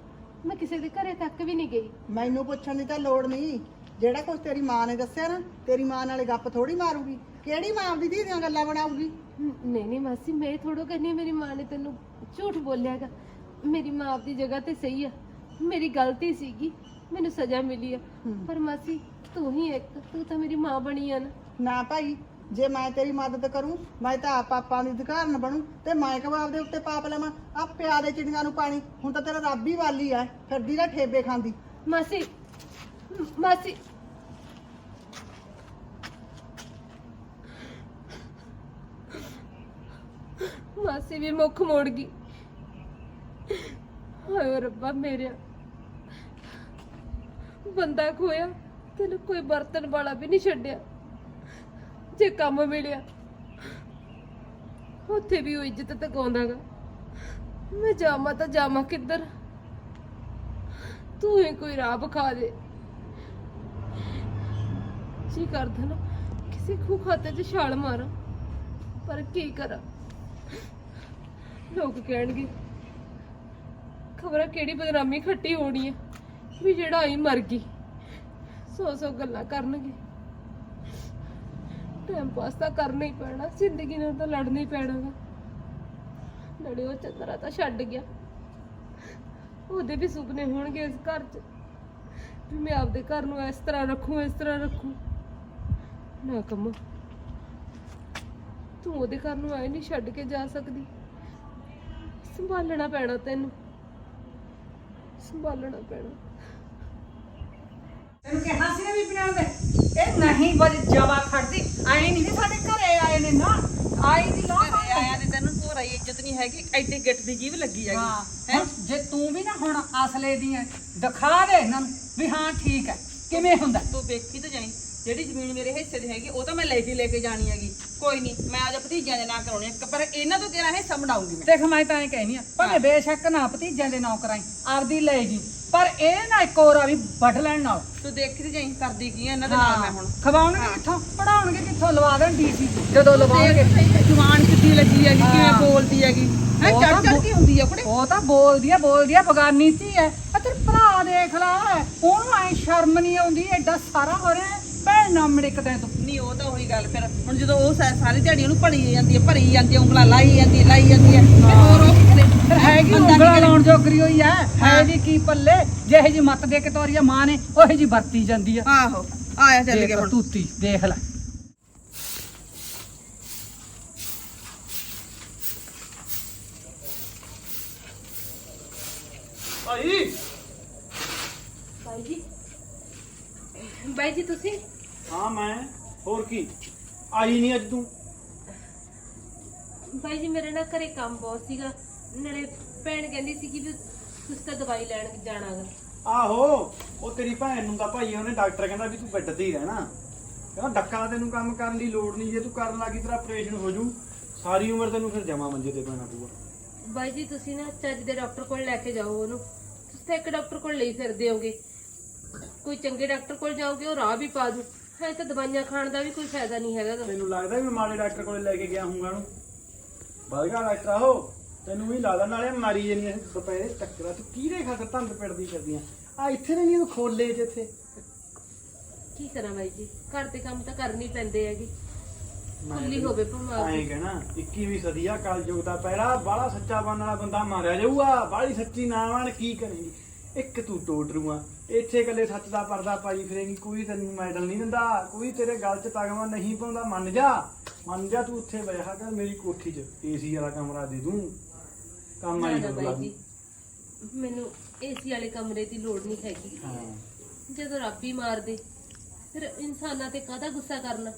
ਮੈਂ ਕਿਸੇ ਦੇ ਘਰੇ ਤੱਕ ਵੀ ਨਹੀਂ ਗਈ। ਮੈਨੂੰ ਪੁੱਛਣ ਦੀ ਤਾਂ ਲੋੜ ਨਹੀਂ। ਜਿਹੜਾ ਕੁਝ ਤੇਰੀ ਮਾਂ ਨੇ ਦੱਸਿਆ ਨਾ ਤੇਰੀ ਮਾਂ ਨਾਲੇ ਗੱਪ ਥੋੜੀ ਮਾਰੂਗੀ। ਕਿਹੜੀ ਮਾਂ ਆਪਦੀ ਧੀ ਦੀਆਂ ਗੱਲਾਂ ਬਣਾਊਗੀ? ਨਹੀਂ ਨਹੀਂ ਮਾਸੀ ਮੈਂ ਥੋੜੋ ਕਰਨੀ ਮੇਰੀ ਮਾਂ ਨੇ ਤੈਨੂੰ ਝੂਠ ਬੋਲਿਆਗਾ ਮੇਰੀ ਮਾਂ ਆਪਦੀ ਜਗ੍ਹਾ ਤੇ ਸਹੀ ਆ। ਮੇਰੀ ਗਲਤੀ ਸੀਗੀ ਮੈਨੂੰ ਸਜ਼ਾ ਮਿਲੀ ਆ। ਪਰ ਮਾਸੀ ਤੂੰ ਹੀ ਇੱਕ ਤੂੰ ਤਾਂ ਮੇਰੀ ਮਾਂ ਬਣੀ ਆ ਨਾ। ਨਾ ਭਾਈ ਜੇ ਮੈਂ ਤੇਰੀ ਮਦਦ ਕਰੂੰ ਮੈਂ ਤਾਂ ਆਪ ਪਾਪਾਂ ਦੀ ਅਧਿਕਾਰਨ ਬਣੂ ਤੇ ਮੈਂ ਕਬਾਬ ਦੇ ਉੱਤੇ ਪਾਪ ਲਵਾਂ। ਆ ਪਿਆਰੇ ਚਿੜੀਆਂ ਨੂੰ ਪਾਣੀ ਹੁਣ ਤਾਂ ਤੇਰਾ ਰੱਬ ਹੀ ਵਾਲੀ ਐ ਫਿਰਦੀ ਦਾ ਠੇਬੇ ਖਾਂਦੀ। ਮਾਸੀ ਮ- ਮਾਸੀ ਮਾਸੀ ਵੀ ਮੁੱਖ ਮੋੜ ਗਈ। ਹਾਏ ਰੱਬਾ ਮੇਰੇ। ਬੰਦਾ ਖੋਇਆ, ਤੈਨੂੰ ਕੋਈ ਬਰਤਨ ਵਾਲਾ ਵੀ ਨਹੀਂ ਛੱਡਿਆ। ਜੇ ਕੰਮ ਮਿਲਿਆ, ਉੱਥੇ ਵੀ ਉਹ ਇੱਜ਼ਤ ਤਕਾਉਂਦਾਗਾ ਮੈਂ ਜਾਵਾਂ ਤਾਂ ਜਾਵਾਂ ਕਿੱਧਰ? ਤੂੰ ਹੀ ਕੋਈ ਰਾਹ ਵਿਖਾ ਦੇ। ਜੀ ਕਰਦਾ ਨਾ, ਕਿਸੇ ਖੂ ਖਾਤੇ 'ਚ ਛਾਲ ਮਾਰਾਂ। ਪਰ ਕੀ ਕਰਾਂ? ਲੋਕ ਕਹਿਣਗੇ, ਖਬਰਾਂ ਕਿਹੜੀ ਬਦਨਾਮੀ ਖੱਟੀ ਹੋਣੀ ਹੈ ਵੀ ਜਿਹੜਾ ਆਈ ਮਰ ਗਈ। ਸੌ ਸੌ ਗੱਲਾਂ ਕਰਨਗੇ। ਟਾਈਮ ਪਾਸ ਤਾਂ ਕਰਨਾ ਹੀ ਪੈਣਾ, ਜ਼ਿੰਦਗੀ ਨਾਲ ਤਾਂ ਲੜਨਾ ਹੀ ਪੈਣਾ ਗਾ ਲੜੇ ਉਹ ਚੰਦਰਾ ਤਾਂ ਛੱਡ ਗਿਆ। ਉਹਦੇ ਵੀ ਸੁਪਨੇ ਹੋਣਗੇ ਇਸ ਘਰ 'ਚ, ਵੀ ਮੈਂ ਆਪਦੇ ਘਰ ਨੂੰ ਇਸ ਤਰ੍ਹਾਂ ਰੱਖੂ, ਇਸ ਤਰ੍ਹਾਂ ਰੱਖੂ। ਨਾ ਕਮਾ, ਤੂੰ ਉਹਦੇ ਘਰ ਨੂੰ ਐ ਨਹੀਂ ਛੱਡ ਕੇ ਜਾ ਸਕਦੀ। ਸੰਭਾਲਣਾ ਪੈਣਾ ਤੈਨੂੰ। ਸੰਭਾਲਣਾ ਪੈਣਾ। ਤੈਨੂੰ ਕਿਹਾ ਸੀ ਨਾ ਵੀ ਬਣਾ ਦੇ। ਇਹ ਨਹੀਂ ਬਜ ਜਵਾ ਖੜਦੀ। ਆਏ ਨਹੀਂ ਸਾਡੇ ਘਰੇ ਆਏ ਨੇ ਨਾ। ਆਈ ਦੀ ਘਰੇ ਆਇਆ ਤੇ ਤੈਨੂੰ ਭੋਰਾ ਹੀ ਇੱਜ਼ਤ ਨਹੀਂ ਹੈਗੀ। ਐਡੀ ਗਿੱਟ ਦੀ ਜੀਭ ਲੱਗੀ ਹੈਗੀ। ਹਾਂ। ਹੁਣ ਜੇ ਤੂੰ ਵੀ ਨਾ ਹੁਣ ਅਸਲੇ ਦੀ ਹੈ ਦਿਖਾ ਦੇ ਇਹਨਾਂ ਨੂੰ ਵੀ ਹਾਂ ਠੀਕ ਹੈ ਕਿਵੇਂ ਹੁੰਦਾ? ਤੂੰ ਵੇਖੀ ਤਾਂ ਜਾਈ। ਜਿਹੜੀ ਜ਼ਮੀਨ ਮੇਰੇ ਹਿੱਸੇ ਦੀ ਹੈਗੀ ਉਹ ਤਾਂ ਮੈਂ ਲੈ ਕੇ ਲੈ ਕੇ ਜਾਣੀ ਹੈਗੀ। ਕੋਈ ਨਹੀਂ ਮੈਂ ਅੱਜ ਭਤੀਜਿਆਂ ਦੇ ਨਾਂ ਕਰਾਉਣੀ ਆ ਪਰ ਇਹਨਾਂ ਤੋਂ ਤੇਰਾ ਹਿੱਸਾ ਬਣਾਉਂਗੀ ਮੈਂ। ਦੇਖ ਮੈਂ ਤਾਂ ਇਹ ਕਹਿਨੀ ਆ ਭਾਵੇਂ ਬੇਸ਼ੱਕ ਨਾ ਭਤੀਜਿਆਂ ਦੇ ਨਾਂ ਕਰਾਈ ਆਪਦੀ ਲੈ ਜੀ ਪਰ ਇਹ ਨਾ ਇੱਕ ਹੋਰ ਆ ਵੀ ਵੱਢ ਲੈਣ ਨਾਲ। ਤੂੰ ਦੇਖੀ ਤੇ ਜਾਈ ਕਰਦੀ ਕੀ ਆ ਇਹਨਾਂ ਦੇ ਨਾਲ ਮੈਂ ਹੁਣ। ਖਵਾਉਣਗੇ ਕਿੱਥੋਂ? ਪੜਾਉਣਗੇ ਕਿੱਥੋਂ? ਲਵਾ ਦੇਣ ਡੀਸੀ ਜਦੋਂ ਲਵਾਉਣਗੇ। ਦੇਖ ਜਵਾਨ ਕਿੱਦੀ ਲੱਗੀ ਹੈਗੀ ਹਾਂ। ਕਿਵੇਂ ਬੋਲਦੀ ਹੈਗੀ। ਹੈ ਉਹ ਚੜ ਤਾਂ ਚੜ ਬੋ- ਕੇ ਹੁੰਦੀ ਆ ਕੁੜੇ। ਉਹ ਤਾਂ ਬੋਲਦੀ ਆ ਬੋਲਦੀ ਆ ਬਗਾਨੀ ਧੀ ਐ। ਆ ਤੇਰੇ ਭਰਾ ਦੇਖ ਲੈ ਉਹਨੂੰ ਐ ਸ਼ਰਮ ਨਹੀਂ ਆਉਂਦੀ ਐਡਾ ਸਾਰਾ ਹੋ ਰਿਹਾ। ਭੈਣ ਨਾ ਮੜਿਕਦੇ ਤੂੰ ਨਹੀਂ ਉਹ ਤਾਂ ਉਹੀ ਗੱਲ ਫਿਰ ਹੁਣ ਜਦੋਂ ਉਹ ਸਾ- ਸਾਰੀ ਦਿਹਾੜੀ ਉਹਨੂੰ ਭਰੀ ਜਾਂਦੀ ਹੈ ਭਰੀ ਜਾਂਦੀ ਹੈ ਉਂਗਲਾਂ ਲਾਈ ਜਾਂਦੀ ਹੈ ਲਾਈ ਜਾਂਦੀ ਹੈ ਫਿਰ ਹੋਰ ਉਹ ਕਿੱਥੇ? ਫਿਰ ਹੈਗੀ ਬੰਦਾ ਕੀ ਉਂਗਲਾਂ ਕਰੇ? ਲਾਉਣ ਜੋਗਰੀ ਹੋਈ ਐ ਹਾਂ। ਵੀ ਕੀ ਪੱਲੇ? ਜਿਹੇ ਜੀ ਮੱਤ ਦੇ ਕੇ ਤੋਰੀ ਆ ਮਾਂ ਨੇ ਉਹੇ ਜੀ ਵਰਤੀ ਜਾਂਦੀ ਆ ਆਹੋ ਆਇਆ ਚੱਲ ਗਿਆ ਹੁਣ। ਤੂਤੀ ਦੇਖ ਲੈ ਭਾਈ ਬਾਈ ਜੀ ਬਾਈ ਜੀ ਤੁਸੀਂ? ਹਾਂ ਮੈਂ। ਹੋਰ ਕੀ? ਆਈ ਨਹੀਂ ਅੱਜ ਤੂੰ। ਬਾਈ ਜੀ ਮੇਰੇ ਨਾਲ ਘਰੇ ਕੰਮ ਬਹੁਤ ਸੀਗਾ। ਨਾਲੇ ਭੈਣ ਕਹਿੰਦੀ ਸੀ ਕਿ ਤੁਸੀਂ ਤਾਂ ਦਵਾਈ ਲੈਣ ਜਾਣਾਗਾ ਆਹੋ ਉਹ ਤੇਰੀ ਭੈਣ ਨੂੰ ਤਾਂ ਭਾਈ ਉਹਨੇ ਡਾਕਟਰ ਕਹਿੰਦਾ ਵੀ ਤੂੰ ਬੈੱਡ ਤੇ ਹੀ ਰਹਿਣਾ। ਕਹਿੰਦਾ ਡੱਕਾ ਤੈਨੂੰ ਕੰਮ ਕਰਨ ਦੀ ਲੋੜ ਨਹੀਂ ਜੇ ਤੂੰ ਕਰਨ ਲੱਗੀ ਤੇਰਾ ਆਪਰੇਸ਼ਨ ਹੋ ਜੂ। ਸਾਰੀ ਉਮਰ ਤੈਨੂੰ ਫਿਰ ਜਮਾ ਮੰਜੇ ਤੇ ਪੈਣਾ ਪਊਗਾ। ਬਾਈ ਜੀ ਤੁਸੀਂ ਨਾ ਚੱਜ ਦੇ ਡਾਕਟਰ ਕੋਲ ਲੈ ਕੇ ਜਾਓ ਉਹਨੂੰ। ਤੁਸੀਂ ਤਾਂ ਇੱਕ ਡਾਕਟਰ ਕੋਲ ਲਈ ਫਿਰਦੇ ਹੋਗੇ। ਕੋਈ ਚੰਗੇ ਡਾਕਟਰ ਕੋਲ ਜਾਓਗੇ ਉਹ ਰਾਹ ਵੀ ਪਾ ਦੂ। ਹੈ ਤਾਂ ਦਵਾਈਆਂ ਖਾਣ ਦਾ ਵੀ ਕੋਈ ਫਾਇਦਾ ਨਹੀਂ ਹੈਗਾ ਗਾ। ਤੈਨੂੰ ਲੱਗਦਾ ਵੀ ਮੈਂ ਮਾੜੇ ਡਾਕਟਰ ਕੋਲੇ ਲੈ ਕੇ ਗਿਆ ਹੂੰਗਾ ਨੂੰ ਬਲਗਾ ਡਾਕਟਰ ਆਹੋ ਤੈਨੂੰ ਵੀ ਲੱਗਦਾ ਨਾਲੇ ਮਾਰੀ ਜੰਨੀ ਦੁਪਹਿਰੇ ਟੱਕਰਾ ਤੂੰ ਕਿਹਦੇ ਖਾਤਰ ਤੰਦ ਪਿੜਦੀ ਫਿਰਦੀਆਂ ਆ? ਇੱਥੇ ਨਹੀਂ ਇਹਨੂੰ ਖੋਲੇ ਜਿੱਥੇ ਕੀ ਕਰਾਂ ਬਾਈ ਜੀ? ਘਰ ਦੇ ਕੰਮ ਤਾਂ ਕਰਨੇ ਹੀ ਪੈਂਦੇ ਹੈਗੇ। ਖੁੱਲੀ ਹੋਵੇ ਭਾਵੇਂ ਐਂ ਆਪਦੀ। ਕਹਿਣਾ 21ਵੀਂ ਸਦੀ ਆ ਕਲਯੁਗ ਦਾ ਪਹਿਰਾ ਬਾਹਲਾ ਸੱਚਾ ਬਣਨ ਵਾਲਾ ਬੰਦਾ ਮਾਰਿਆ ਜਾਊਗਾ ਬਾਹਲੀ ਸੱਚੀ ਨਾ ਬਣ ਕੀ ਕਰੇਂਗੀ? ਇੱਕ ਤੂੰ ਟੋਟਰੂ ਆ ਇੱਥੇ ਇਕੱਲੇ ਸੱਚ ਦਾ ਪਰਦਾ ਪਾਈ ਫਿਰੇਂਗੀ ਕੋਈ ਤੈਨੂੰ ਮੈਡਲ ਨਹੀਂ ਦਿੰਦਾ ਕੋਈ ਤੇਰੇ ਗਲ 'ਚ ਤਗਮਾ ਨਹੀਂ ਪਾਉਂਦਾ। ਮੰਨ ਜਾ ਮੰਨ ਜਾ ਤੂੰ ਉੱਥੇ ਬੈਠਾ ਕਰ ਮੇਰੀ ਕੋਠੀ 'ਚ। ਏਸੀ ਵਾਲਾ ਕਮਰਾ ਦੇ ਦੂੰ। ਕੰਮ ਆਈ ਨਾ ਹੋ ਬਾਈ ਜੀ ਮੈਨੂੰ ਏਸੀ ਵਾਲੇ ਕਮਰੇ ਦੀ ਲੋੜ ਨਹੀਂ ਹੈਗੀ। ਹਾਂ। ਜਦੋਂ ਰੱਬ ਹੀ ਮਾਰ ਦੇ ਫਿਰ ਇਨਸਾਨਾਂ ਤੇ ਕਾਹਦਾ ਗੁੱਸਾ ਕਰਨਾ?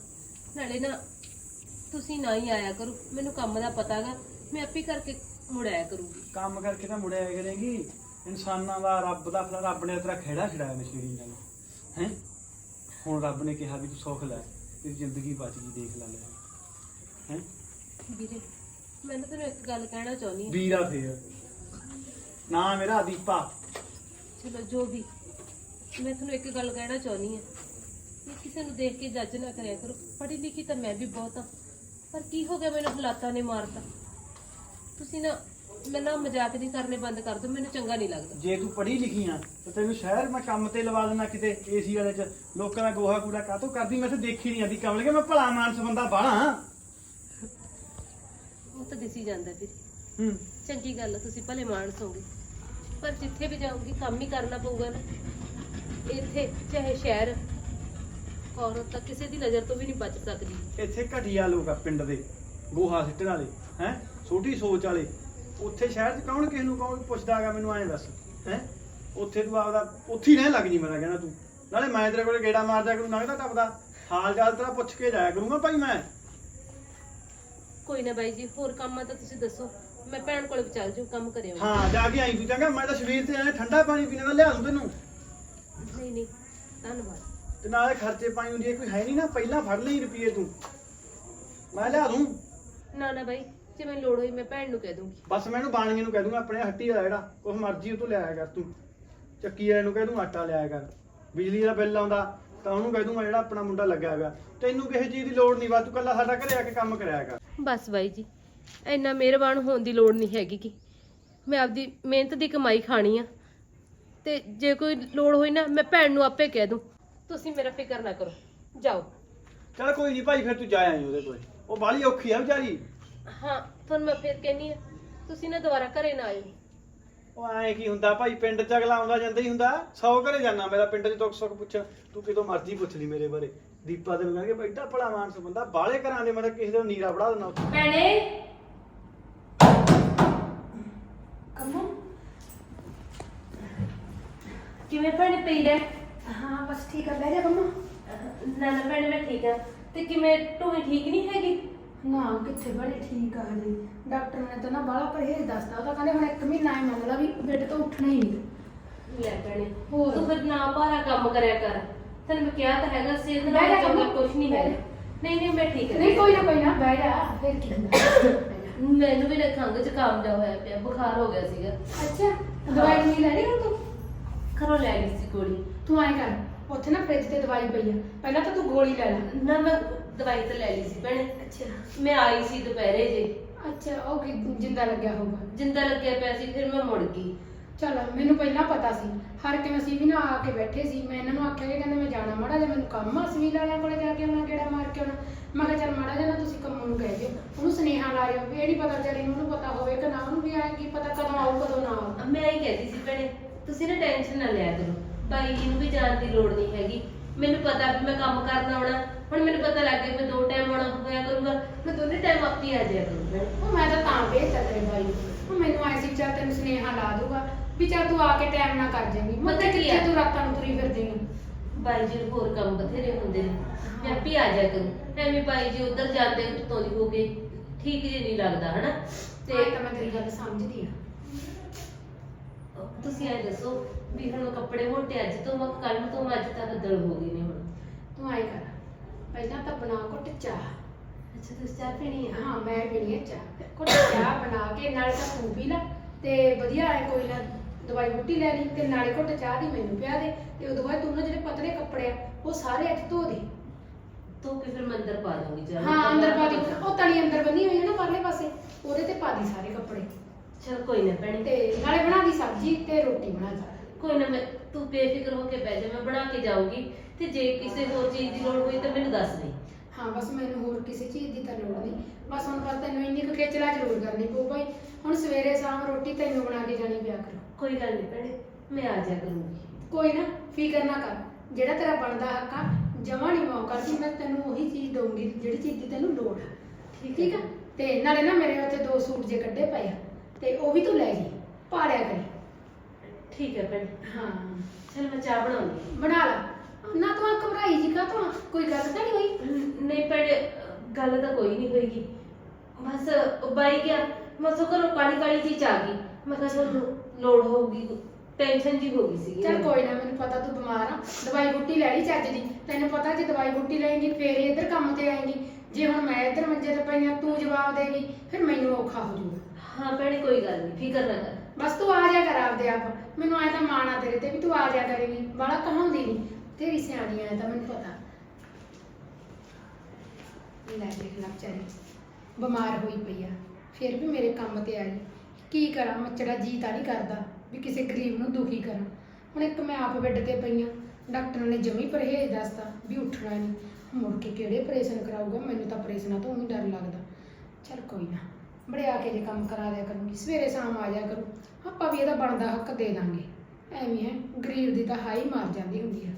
ਨਾਲੇ ਨਾ ਤੁਸੀਂ ਨਾ ਹੀ ਆਇਆ ਕਰੋ ਮੈਨੂੰ ਕੰਮ ਦਾ ਪਤਾਗਾ ਮੈਂ ਆਪੇ ਕਰਕੇ ਮੁੜਾਇਆ ਕਰੂੰਗੀ। ਕੰਮ ਕਰਕੇ ਤਾਂ ਮੁੜਿਆ ਕਰੇਗੀ। ਇਨਸਾਨਾਂ ਦਾ ਰੱਬ ਦਾ ਫਿਰ ਰੱਬ ਨੇ ਤੇਰਾ ਖੇੜਾ ਛੜਾਇਆ ਨਸ਼ੇੜੀ ਨਾਲ। ਹੈ? ਹੁਣ ਰੱਬ ਨੇ ਕਿਹਾ ਵੀ ਤੂੰ ਸੁੱਖ ਲੈ ਤੇਰੀ ਜ਼ਿੰਦਗੀ ਬਚ ਗਈ ਦੇਖ ਲੈ ਲੈ। ਹੈ? ਵੀਰੇ ਮੈਂ ਨਾ ਤੈਨੂੰ ਇੱਕ ਗੱਲ ਕਹਿਣਾ ਚਾਹੁੰਦੀ ਹਾਂ। ਵੀਰਾ ਫੇਰ। ਨਾ ਮੇਰਾ ਦੀਪਾ। ਚਲੋ ਜੋ ਵੀ। ਮੈਂ ਤੁਹਾਨੂੰ ਇੱਕ ਗੱਲ ਕਹਿਣਾ ਚਾਹੁੰਦੀ ਹਾਂ। ਕਿ ਕਿਸੇ ਨੂੰ ਦੇਖ ਕੇ ਜੱਜ ਨਾ ਕਰਿਆ ਕਰੋ। ਪੜ੍ਹੀ ਲਿਖੀ ਤਾਂ ਮੈਂ ਵੀ ਬਹੁਤ ਹਾਂ। ਪਰ ਕੀ ਹੋ ਗਿਆ ਮੈਨੂੰ ਹਾਲਾਤਾਂ ਨੇ ਮਾਰਤਾ? ਤੁਸੀਂ ਨਾ ਮੈਂ ਨਾ ਮਜ਼ਾਕ ਨਹੀਂ ਕਰਨੇ ਬੰਦ ਕਰ ਦਿਓ ਮੈਨੂੰ ਚੰਗਾ ਨਹੀਂ ਲੱਗਦਾ। ਜੇ ਤੂੰ ਪੜ੍ਹੀ ਲਿਖੀ ਆ ਤਾਂ ਤੈਨੂੰ ਸ਼ਹਿਰ ਮੈਂ ਕੰਮ ਤੇ ਲਵਾ ਦੇਣਾ ਕਿਤੇ ਏਸੀ ਵਾਲੇ ਚ ਲੋਕਾਂ ਦਾ ਗੋਹਾ ਕੂੜਾ ਕਾਤੋਂ ਕਰਦੀ? ਮੈਂ ਤੇ ਦੇਖੀ ਨਹੀਂ ਆਂਦੀ ਕਮਲ ਕੇ ਮੈਂ ਭਲਾ ਮਾਨਸ ਬੰਦਾ ਬਾਹਲਾ ਉਹ ਤਾਂ ਦਿਸੀ ਜਾਂਦਾ ਵੀਰੇ। ਹੂੰ। ਚੰਗੀ ਗੱਲ ਆ ਤੁਸੀਂ ਭਲੇ ਮਾਨਸ ਹੋਗੇ। ਪਰ ਜਿੱਥੇ ਵੀ ਜਾਊਂਗੀ ਕੰਮ ਹੀ ਕਰਨਾ ਪਊਗਾ ਨਾ। ਇੱਥੇ ਚਾਹੇ ਸ਼ਹਿਰ ਔਰਤ ਤਾਂ ਕਿਸੇ ਦੀ ਨਜ਼ਰ ਤੋਂ ਵੀ ਨਹੀਂ ਬਚ ਸਕਦੀ। ਇੱਥੇ ਘਟੀਆ ਲੋਕ ਆ ਪਿੰਡ ਦੇ ਗੋਹਾ ਸਿੱਟਣ ਵਾਲੇ ਹੈ? ਛੋਟੀ ਸੋਚ ਵਾਲੇ। ਉੱਥੇ ਸ਼ਹਿਰ 'ਚ ਕੌਣ ਕਿਸੇ ਨੂੰ ਕੌਣ ਪੁੱਛਦਾਗਾ ਮੈਨੂੰ ਐਂ ਦੱਸ ਹੈ? ਉੱਥੇ ਤੂੰ ਆਪਦਾ ਉੱਥੇ ਹੀ ਰਹਿਣ ਲੱਗ ਜੀ ਮੈਂ ਤਾਂ ਕਹਿੰਦਾ ਤੂੰ। ਨਾਲੇ ਮੈਂ ਤੇਰੇ ਕੋਲੇ ਗੇੜਾ ਮਾਰਦਾ ਕਰੂੰ ਲੰਘਦਾ ਟੱਪਦਾ। ਹਾਲ ਚਾਲ ਤੇਰਾ ਪੁੱਛ ਕੇ ਜਾਇਆ ਕਰੂੰਗਾ ਭਾਈ ਮੈਂ। ਕੋਈ ਨਾ ਬਾਈ ਜੀ ਹੋਰ ਕੰਮ ਆ ਤਾਂ ਤੁਸੀਂ ਦੱਸੋ। ਮੈਂ ਭੈਣ ਕੋਲੇ ਚੱਲ ਜੂ ਕੰਮ ਕਰਿਓ ਹਾਂ ਜਾ ਕੇ ਆਈ ਤੂੰ ਚੰਗਾ। ਮੈਂ ਤਾਂ ਸਵੇਰ ਤੇ ਆਇਆ ਠੰਡਾ ਪਾਣੀ ਪੀਣ ਦਾ ਲਿਆ ਦੂੰ ਤੈਨੂੰ। ਨਹੀਂ ਨਹੀਂ। ਧੰਨਵਾਦ। ਤੇ ਨਾਲੇ ਖਰਚੇ ਪਾਈ ਹੁੰਦੀ ਹੈ ਕੋਈ ਹੈ ਨਹੀਂ ਨਾ ਪਹਿਲਾਂ ਫੜ ਲਈ ਰੁਪਏ ਤੂੰ। ਮੈਂ ਲਿਆ ਦੂੰ। ਨਾ ਨਾ ਬਾਈ। ਜੇ ਮੈਨੂੰ ਲੋੜ ਹੋਈ ਮੈਂ ਭੈਣ ਨੂੰ ਕਹਿ ਦੂੰਗੀ। ਬਸ ਮੈਂ ਇਹਨੂੰ ਬਾਣੀਏ ਨੂੰ ਕਹਿ ਦੂੰਗਾ ਆਪਣੇ ਹੱਟੀ ਵਾਲਾ ਜਿਹੜਾ ਕੁਛ ਮਰਜ਼ੀ ਉਹ ਤੋਂ ਲਿਆਇਆ ਕਰ ਤੂੰ। ਚੱਕੀ ਵਾਲੇ ਨੂੰ ਕਹਿ ਦੂੰ ਆਟਾ ਲਿਆਇਆ ਕਰ। ਬਿਜਲੀ ਦਾ ਬਿੱਲ ਆਉਂਦਾ ਤਾਂ ਉਹਨੂੰ ਕਹਿ ਦੂੰਗਾ ਜਿਹੜਾ ਆਪਣਾ ਮੁੰਡਾ ਲੱਗਿਆ ਹੋਇਆ। ਤੈਨੂੰ ਕਿਸੇ ਚੀਜ਼ ਦੀ ਲੋੜ ਨਹੀਂ ਵਾ ਤੂੰ ਕੱਲਾ ਸਾਡਾ ਘਰੇ ਆ ਕੇ ਕੰਮ ਕਰਿਆ ਕਰ। ਬਸ ਬਾਈ ਜੀ ਇੰਨਾ ਮਿਹਰਬਾਨ ਹੋਣ ਦੀ ਲੋੜ ਨਹੀਂ ਹੈਗੀ ਕਿ ਮੈਂ ਆਪਦੀ ਮਿਹਨਤ ਦੀ ਕਮਾਈ ਖਾਣੀ ਆ। ਤੇ ਜੇ ਕੋਈ ਲੋੜ ਹੋਈ ਨਾ ਮੈਂ ਭੈਣ ਨੂੰ ਆਪੇ ਕਹਿ ਦੂੰ। ਤੁਸੀਂ ਮੇਰਾ ਫਿਕਰ ਨਾ ਕਰੋ। ਜਾਓ। ਚਲ ਕੋਈ ਨਹੀਂ ਭਾਈ ਫਿਰ ਤੂੰ ਜਾ ਆਈ ਉਹਦੇ ਕੋਲ। ਉਹ ਬਾਲੀ ਔਖੀ ਆ ਵਿਚਾਰੀ। ਹਾਂ ਤੁਹਾਨੂੰ ਮੈਂ ਫਿਰ ਕਹਿੰਨੀ ਆ ਤੁਸੀਂ ਨਾ ਦੁਬਾਰਾ ਘਰੇ ਨਾ ਆਇਓ। ਉਹ ਐਂ ਕੀ ਹੁੰਦਾ ਭਾਈ ਪਿੰਡ ਚ ਅਗਲਾ ਆਉਂਦਾ ਜਾਂਦਾ ਹੀ ਹੁੰਦਾ। ਸੌ ਘਰੇ ਜਾਣਾ ਮੇਰਾ ਪਿੰਡ ਚ ਦੁੱਖ ਸੁੱਖ ਪੁੱਛ ਤੂੰ ਕਿਤੋਂ ਮਰਜ਼ੀ ਪੁੱਛ ਲਈ ਮੇਰੇ ਬਾਰੇ। ਦੀਪਾ ਦੇ ਕਹਿੰਗੇ ਬੈਠਾ ਭਲਾ ਮਾਨਸ ਬੰਦਾ ਬਾਲੇ ਘਰਾਂ ਦੇ ਮੈਂ ਤਾਂ ਕਿਸੇ ਦਾ ਨੀਰਾ ਫੜਾ ਦਿੰਦਾ ਉੱਥੇ। ਭੈਣੇ। ਕੰਮੋ ਕਿਵੇਂ ਭੈਣੇ ਪਈ ਰਹਿ ਹਾਂ ਬਸ ਠੀਕ ਆ ਬਹਿ ਜਾ ਕੰਮੋ ਨਾ ਨਾ ਭੈਣੇ ਮੈਂ ਠੀਕ ਆ। ਤੇ ਕਿਵੇਂ ਢੋਈ ਠੀਕ ਨਹੀਂ ਹੈਗੀ? ਨਾ ਕਿੱਥੇ ਬੜੇ ਠੀਕ ਆ ਹਲੇ ਡਾਕਟਰ ਨੇ ਤਾਂ ਨਾ ਬਾਹਲਾ ਪਰਹੇਜ਼ ਦੱਸਦਾ ਉਹ ਤਾਂ ਕਹਿੰਦੇ ਹੁਣ ਇੱਕ ਮਹੀਨਾ ਹੀ ਮੰਨ ਲਾ ਵੀ ਬੈੱਡ ਤੋਂ ਉੱਠਣਾ ਹੀ ਨਹੀਂ। ਲੈ ਭੈਣੇ ਹੋਰ। ਤੂੰ ਫਿਰ ਨਾ ਭਾਰਾ ਕੰਮ ਕਰਿਆ ਕਰ। ਤੈਨੂੰ ਮੈਂ ਕਿਹਾ ਤਾਂ ਹੈਗਾ ਸਿਹਤ ਨਾਲ ਚੰਗਾ ਕੰਮੋ, ਕੁਝ ਨਹੀਂ ਹੈ। ਨਹੀਂ ਨਹੀਂ ਮੈਂ ਠੀਕ ਹਾਂ ਨਹੀਂ ਕੋਈ ਨਾ ਕੋਈ ਨਾ ਬਹਿ ਜਾ ਫਿਰ ਕੀ ਹੁੰਦਾ। ਮੈਨੂੰ ਵੀ ਨਾ ਖੰਗ ਜ਼ੁਕਾਮ ਜਾ ਹੋਇਆ ਪਿਆ ਬੁਖਾਰ ਹੋ ਗਿਆ ਸੀਗਾ। ਅੱਛਾ ਦਵਾਈ ਨਹੀਂ ਲੈਣੀ ਹੁਣ ਤੂੰ? ਘਰੋਂ ਲੈ ਗਈ ਸੀ ਗੋਲੀ। ਤੂੰ ਐਂ ਕਰ ਉੱਥੇ ਨਾ ਫ੍ਰਿਜ ਤੇ ਦਵਾਈ ਪਈ ਆ। ਪਹਿਲਾਂ ਤਾਂ ਤੂੰ ਗੋਲੀ ਲੈ ਲੈ। ਨਾ ਮੈਂ ਦਵਾਈ ਤਾਂ ਲੈ ਲਈ ਸੀ ਭੈਣੇ। ਅੱਛਾ। ਮੈਂ ਆਈ ਸੀ ਦੁਪਹਿਰੇ ਜੇ। ਅੱਛਾ ਉਹ ਕੀ ਜਿੰਦਾ ਲੱਗਿਆ ਹੋਊਗਾ? ਜਿੰਦਾ ਲੱਗਿਆ ਪਿਆ ਸੀ ਫਿਰ ਮੈਂ ਮੁੜ ਗਈ। ਚਲ ਮੈਨੂੰ ਪਹਿਲਾਂ ਪਤਾ ਸੀ। ਹਰ ਕਿਵੇਂ ਸੀ ਵੀ ਨਾ ਆ ਕੇ ਬੈਠੇ ਸੀ। ਮੈਂ ਇਹਨਾਂ ਨੂੰ ਆਖਿਆ ਕਿ ਕਹਿੰਦੇ ਮੈਂ ਜਾਣਾ ਮਾੜਾ ਜਿਹਾ ਮੈਨੂੰ ਕੰਮ ਆ ਸਵੀਲ ਵਾਲਿਆਂ ਕੋਲੇ ਜਾ ਕੇ ਆਉਣਾ ਕਿਹੜਾ ਮਾਰ ਕੇ ਆਉਣਾ। ਮੈਂ ਕਿਹਾ ਚੱਲ ਮਾੜਾ ਜਿਹਾ ਨਾ ਤੁਸੀਂ ਕੰਮ ਨੂੰ ਕਹਿ ਦਿਓ। ਉਹਨੂੰ ਸੁਨੇਹਾ ਲਾਇਓ ਵੀ ਇਹ ਨਹੀਂ ਪਤਾ ਚੱਲੀ ਉਹਨੂੰ ਪਤਾ ਹੋਵੇ ਕਿ ਨਾ ਉਹਨੂੰ ਵੀ ਆਏਗੀ ਪਤਾ ਕਦੋਂ ਆਊ ਕਦੋਂ ਨਾ ਆਊ। ਮੈਂ ਇਹ ਕਹਿੰਦੀ ਸੀ ਭੈਣੇ ਤੁਸੀਂ ਨਾ ਟੈਨਸ਼ਨ ਨਾ ਲਿਆ ਕਰੋ। ਬਾਈ ਜੀ ਨੂੰ ਵੀ ਜਾਣ ਦੀ ਲੋੜ ਨਹੀਂ ਹੈਗੀ। ਮੈਨੂੰ ਪਤਾ ਵੀ ਮੈਂ ਕੰਮ ਕਰਨ ਆਉਣਾ। ਹੁਣ ਮੈਨੂੰ ਪਤਾ ਲੱਗ ਗਿਆ ਮੈਂ ਦੋ ਟਾਈਮ ਆਉਣਾ ਹੋਇਆ ਕਰੂਗਾ ਮੈਂ ਦੋਨੇ ਟਾਈਮ ਆਪੀ ਆ ਜਾਇਆ ਕਰੂੰਗਾ। ਉਹ ਮੈਂ ਤਾਂ ਤਾਂ ਭੇਜਤਾ ਤੇਰੇ ਬਾਈ ਨੂੰ। ਉਹ ਮੈਨੂੰ ਆਏ ਸੀ ਚੱਲ ਤੈਨੂੰ ਸੁਨੇਹਾ ਲਾ ਦੂਗਾ ਵੀ ਚੱਲ ਤੂੰ ਆ ਕੇ ਟਾਈਮ ਨਾ ਕਰ ਜਾਏਂਗੀ ਮੈਂ ਕੀ ਆ? ਤੂੰ ਰਾਤਾਂ ਨੂੰ ਤੁਰੀ ਫਿਰਦੀ ਨੂੰ ਬਾਈ ਜੀ ਨੂੰ ਹੋਰ ਕੰਮ ਬਥੇਰੇ ਹੁੰਦੇ ਨੇ। ਮੈਂ ਆਪੀ ਆ ਜਾਇਆ ਕਰੂੰ। ਐਵੇਂ ਬਾਈ ਜੀ ਉਧਰ ਜਾਂਦੇ ਉੱਤੋਂ ਦੀ ਹੋ ਗਏ। ਠੀਕ ਜੇ ਨਹੀਂ ਲੱਗਦਾ ਹਨਾ? ਤੇ ਤੇ ਤਾਂ ਮੈਂ ਤੇਰੀ ਗੱਲ ਸਮਝਦੀ ਆ। ਤੁਸੀਂ ਐ ਦੱਸੋ ਵੀ ਹੁਣ ਕੱਪੜੇ ਮੋਟੇ ਅੱਜ ਤੋਂ ਮੈਂ ਕੱਲ ਤੋਂ ਅੱਜ ਤੱਕ ਬੱਦਲ ਹੋ ਗਏ ਨੇ ਹੁਣ। ਤੂੰ ਆਏ ਕਰ। ਪਹਿਲਾਂ ਤਾਂ ਬਣਾ ਘੁੱਟ ਚਾਹ। ਅੱਛਾ ਤੁਸੀਂ ਚਾਹ ਪੀਣੀ ਆ? ਹਾਂ ਮੈਂ ਪੀਣੀ ਹੈ ਚਾਹ। ਘੁੱਟ ਚਾਹ ਬਣਾ ਕੇ ਨਾਲੇ ਤਾਂ ਤੂੰ ਪੀ ਲੈ। ਤੇ ਵਧੀਆ ਐ ਕੋਈ ਨਾ ਦਵਾਈ ਬੂਟੀ ਲੈ ਲਈ ਤੇ ਨਾਲੇ ਘੁੱਟ ਚਾਹ ਦੀ ਮੈਨੂੰ ਪਿਆ ਦੇ। ਤੇ ਉਦੋਂ ਬਾਅਦ ਤੂੰ ਨਾ ਜਿਹੜੇ ਪਤਲੇ ਕੱਪੜੇ ਆ ਉਹ ਸਾਰੇ ਅੱਜ ਧੋ ਦੇ। ਤੂੰ ਕਿ ਫਿਰ ਮੈਂ ਅੰਦਰ ਪਾ ਦੂੰਗੀ ਚਾਹ। ਹਾਂ ਅੰਦਰ ਪਾ ਦੀ ਉਹ ਤਲੀ ਅੰਦਰ ਬੰਨੀ ਹੋਈ ਹੈ ਨਾ ਪਰਲੇ ਪਾਸੇ ਉਹਦੇ ਤੇ ਪਾ ਦੀ ਸਾਰੇ ਕੱਪੜੇ। ਚਲ ਕੋਈ ਨਾ ਭੈਣੇ। ਤੇ ਨਾਲੇ ਬਣਾ ਦੀ ਸਬਜ਼ੀ ਤੇ ਰੋਟੀ ਬਣਾ ਦੇ ਕੋਈ ਨਾ ਮੈਂ ਤੂੰ ਬੇਫਿਕਰ ਹੋ ਕੇ ਬਹਿ ਜਾ ਮੈਂ ਬਣਾ ਕੇ ਜਾਊਂਗੀ। ਤੇ ਜੇ ਕਿਸੇ ਹੋਰ ਚੀਜ਼ ਦੀ ਲੋੜ ਹੋਈ ਤਾਂ ਮੈਨੂੰ ਦੱਸ ਦੇ। ਹਾਂ ਬਸ ਮੈਨੂੰ ਹੋਰ ਕਿਸੇ ਚੀਜ਼ ਦੀ ਤਾਂ ਲੋੜ ਨਹੀਂ। ਬਸ ਹੁਣ ਬਸ ਤੈਨੂੰ ਇੰਨੀ ਕੁ ਖੇਚਲਾ ਜ਼ਰੂਰ ਕਰਨੀ ਪਊ ਭਾਈ। ਹੁਣ ਸਵੇਰੇ ਸ਼ਾਮ ਰੋਟੀ ਤੈਨੂੰ ਬਣਾ ਕੇ ਜਾਣੀ ਪਿਆ ਕਰੋ। ਕੋਈ ਗੱਲ ਨਹੀਂ ਭੈਣੇ ਮੈਂ ਆ ਜਾ ਕਰੂੰਗੀ। ਕੋਈ ਨਾ ਫਿਕਰ ਨਾ ਕਰ। ਜਿਹੜਾ ਤੇਰਾ ਬਣਦਾ ਹੱਕ ਆ ਜਮਾ ਨਹੀਂ ਮੌਕਾ ਸੀ ਮੈਂ ਤੈਨੂੰ ਉਹੀ ਚੀਜ਼ ਦਊਂਗੀ ਜਿਹੜੀ ਚੀਜ਼ ਦੀ ਤੈਨੂੰ ਲੋੜ ਆ। ਠੀਕ ਠੀਕ ਆ? ਤੇ ਨਾਲੇ ਨਾ ਮੇਰੇ ਉੱਤੇ ਦੋ ਸੂਟ ਜੇ ਕੱਢੇ ਪਏ ਆ ਤੇ ਉਹ ਵੀ ਤੂੰ ਲੈ ਜੀ ਪਾੜਿਆ ਕਰੀ। ਠੀਕ ਹੈ ਭੈਣੇ। ਹਾਂ। ਚਲ ਮੈਂ ਚਾਹ ਬਣਾਉਂਗੀ ਬਣਾ ਲਾ। ਨਾ ਤੂੰ ਆ ਘਬਰਾਈ ਜੀ ਕਾ ਤੂੰ ਕੋਈ ਗੱਲ ਤਾਂ ਨਹੀਂ ਹੋਈ? ਨਹੀਂ ਭੈਣੇ ਗੱਲ ਤਾਂ ਕੋਈ ਨਹੀਂ ਹੋਏਗੀ। ਬਸ ਉਹ ਬਾਈ ਗਿਆ। ਮੈਂ ਸੋ ਘਰੋਂ ਕਾਲੀ ਕਾਲੀ ਚੀਜ਼ ਆ ਗਈ। ਮੈਂ ਕਿਹਾ ਚਲ ਲੋੜ ਹੋਊਗੀ ਟੈਨਸ਼ਨ ਜੀ ਹੋ ਗਈ ਸੀਗੀ ਚੱਲ। ਕੋਈ ਨਾ ਮੈਨੂੰ ਪਤਾ ਤੂੰ ਬਿਮਾਰ ਆ। ਦਵਾਈ ਬੂਟੀ ਲੈ ਲਈ ਚੱਜ ਦੀ। ਤੈਨੂੰ ਪਤਾ ਜੇ ਦਵਾਈ ਬੂਟੀ ਲੈਂਗੀ ਫੇਰ ਇੱਧਰ ਕੰਮ ਤੇ ਆਏਂਗੀ। ਜੇ ਹੁਣ ਮੈਂ ਇੱਧਰ ਮੰਜੇ ਤੇ ਪਈ ਆ ਤੂੰ ਜਵਾਬ ਦੇਗੀ ਫਿਰ ਮੈਨੂੰ ਔਖਾ ਹੋ ਜਾਊਗਾ। ਹਾਂ ਭੈਣੇ, ਕੋਈ ਗੱਲ ਨਹੀਂ, ਫਿਕਰ ਨਾ ਕਰ। ਬਸ ਤੂੰ ਆ ਜਾ ਕਰ ਆਪਦੇ ਆਪ। ਮੈਨੂੰ ਆਇਆ ਤਾਂ ਮਾਣ ਆ ਤੇਰੇ ਤੇ ਵੀ ਤੂੰ ਆ ਜਾ ਕਰੇਂਗੀ। ਬਾਲਾ ਕਹਾਉਂਦੀ ਨਹੀਂ। ਤੇਰੀ ਸਿਆਣੀ ਆ ਤਾਂ ਮੈਨੂੰ ਪਤਾ। ਲੈ ਦੇਖ ਲੈ ਵਿਚਾਰੀ, ਬਿਮਾਰ ਹੋਈ ਪਈ ਆ। ਫਿਰ ਵੀ ਮੇਰੇ ਕੰਮ ਤੇ ਆਈ ਕੀ ਕਰਾਂ, ਮੱਚੜਾ ਜੀ ਤਾਂ ਨਹੀਂ ਕਰਦਾ ਵੀ ਕਿਸੇ ਗਰੀਬ ਨੂੰ ਦੁਖੀ ਕਰਾਂ। ਹੁਣ ਇੱਕ ਮੈਂ ਆਪ ਬੈੱਡ ਤੇ ਪਈ ਆ। ਡਾਕਟਰ ਨੇ ਜਮੀ ਪਰਹੇਜ਼ ਦੱਸਤਾ ਵੀ ਉੱਠਣਾ ਨਹੀਂ। ਮੁੜ ਕੇ ਕਿਹੜੇ ਆਪਰੇਸ਼ਨ ਕਰਾਊਗਾ, ਮੈਨੂੰ ਤਾਂ ਆਪਰੇਸ਼ਨਾਂ ਤੋਂ ਹੀ ਡਰ ਲੱਗਦਾ। ਚਲ ਕੋਈ ਨਾ। ਬੜੇ ਕੇ ਜੇ ਕੰਮ ਕਰਾ ਦਿਆ ਕਰੂੰਗੀ, ਸਵੇਰੇ ਸ਼ਾਮ ਆ ਜਾਇਆ ਕਰੂ। ਆਪਾਂ ਵੀ ਇਹਦਾ ਬਣਦਾ ਹੱਕ ਦੇ ਦਾਂਗੇ। ਐਵੇਂ ਹੈ ਗਰੀਬ ਦੀ ਤਾਂ ਹਾਈ ਮਾਰ ਜਾਂਦੀ ਹੁੰਦੀ ਆ।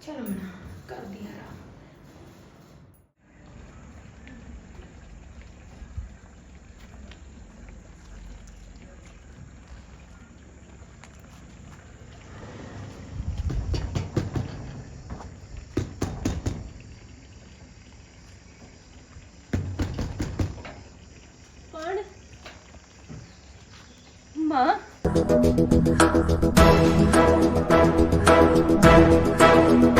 ਚਲ ਮਣਾ ਕਰਦੀ ਆ Thank you.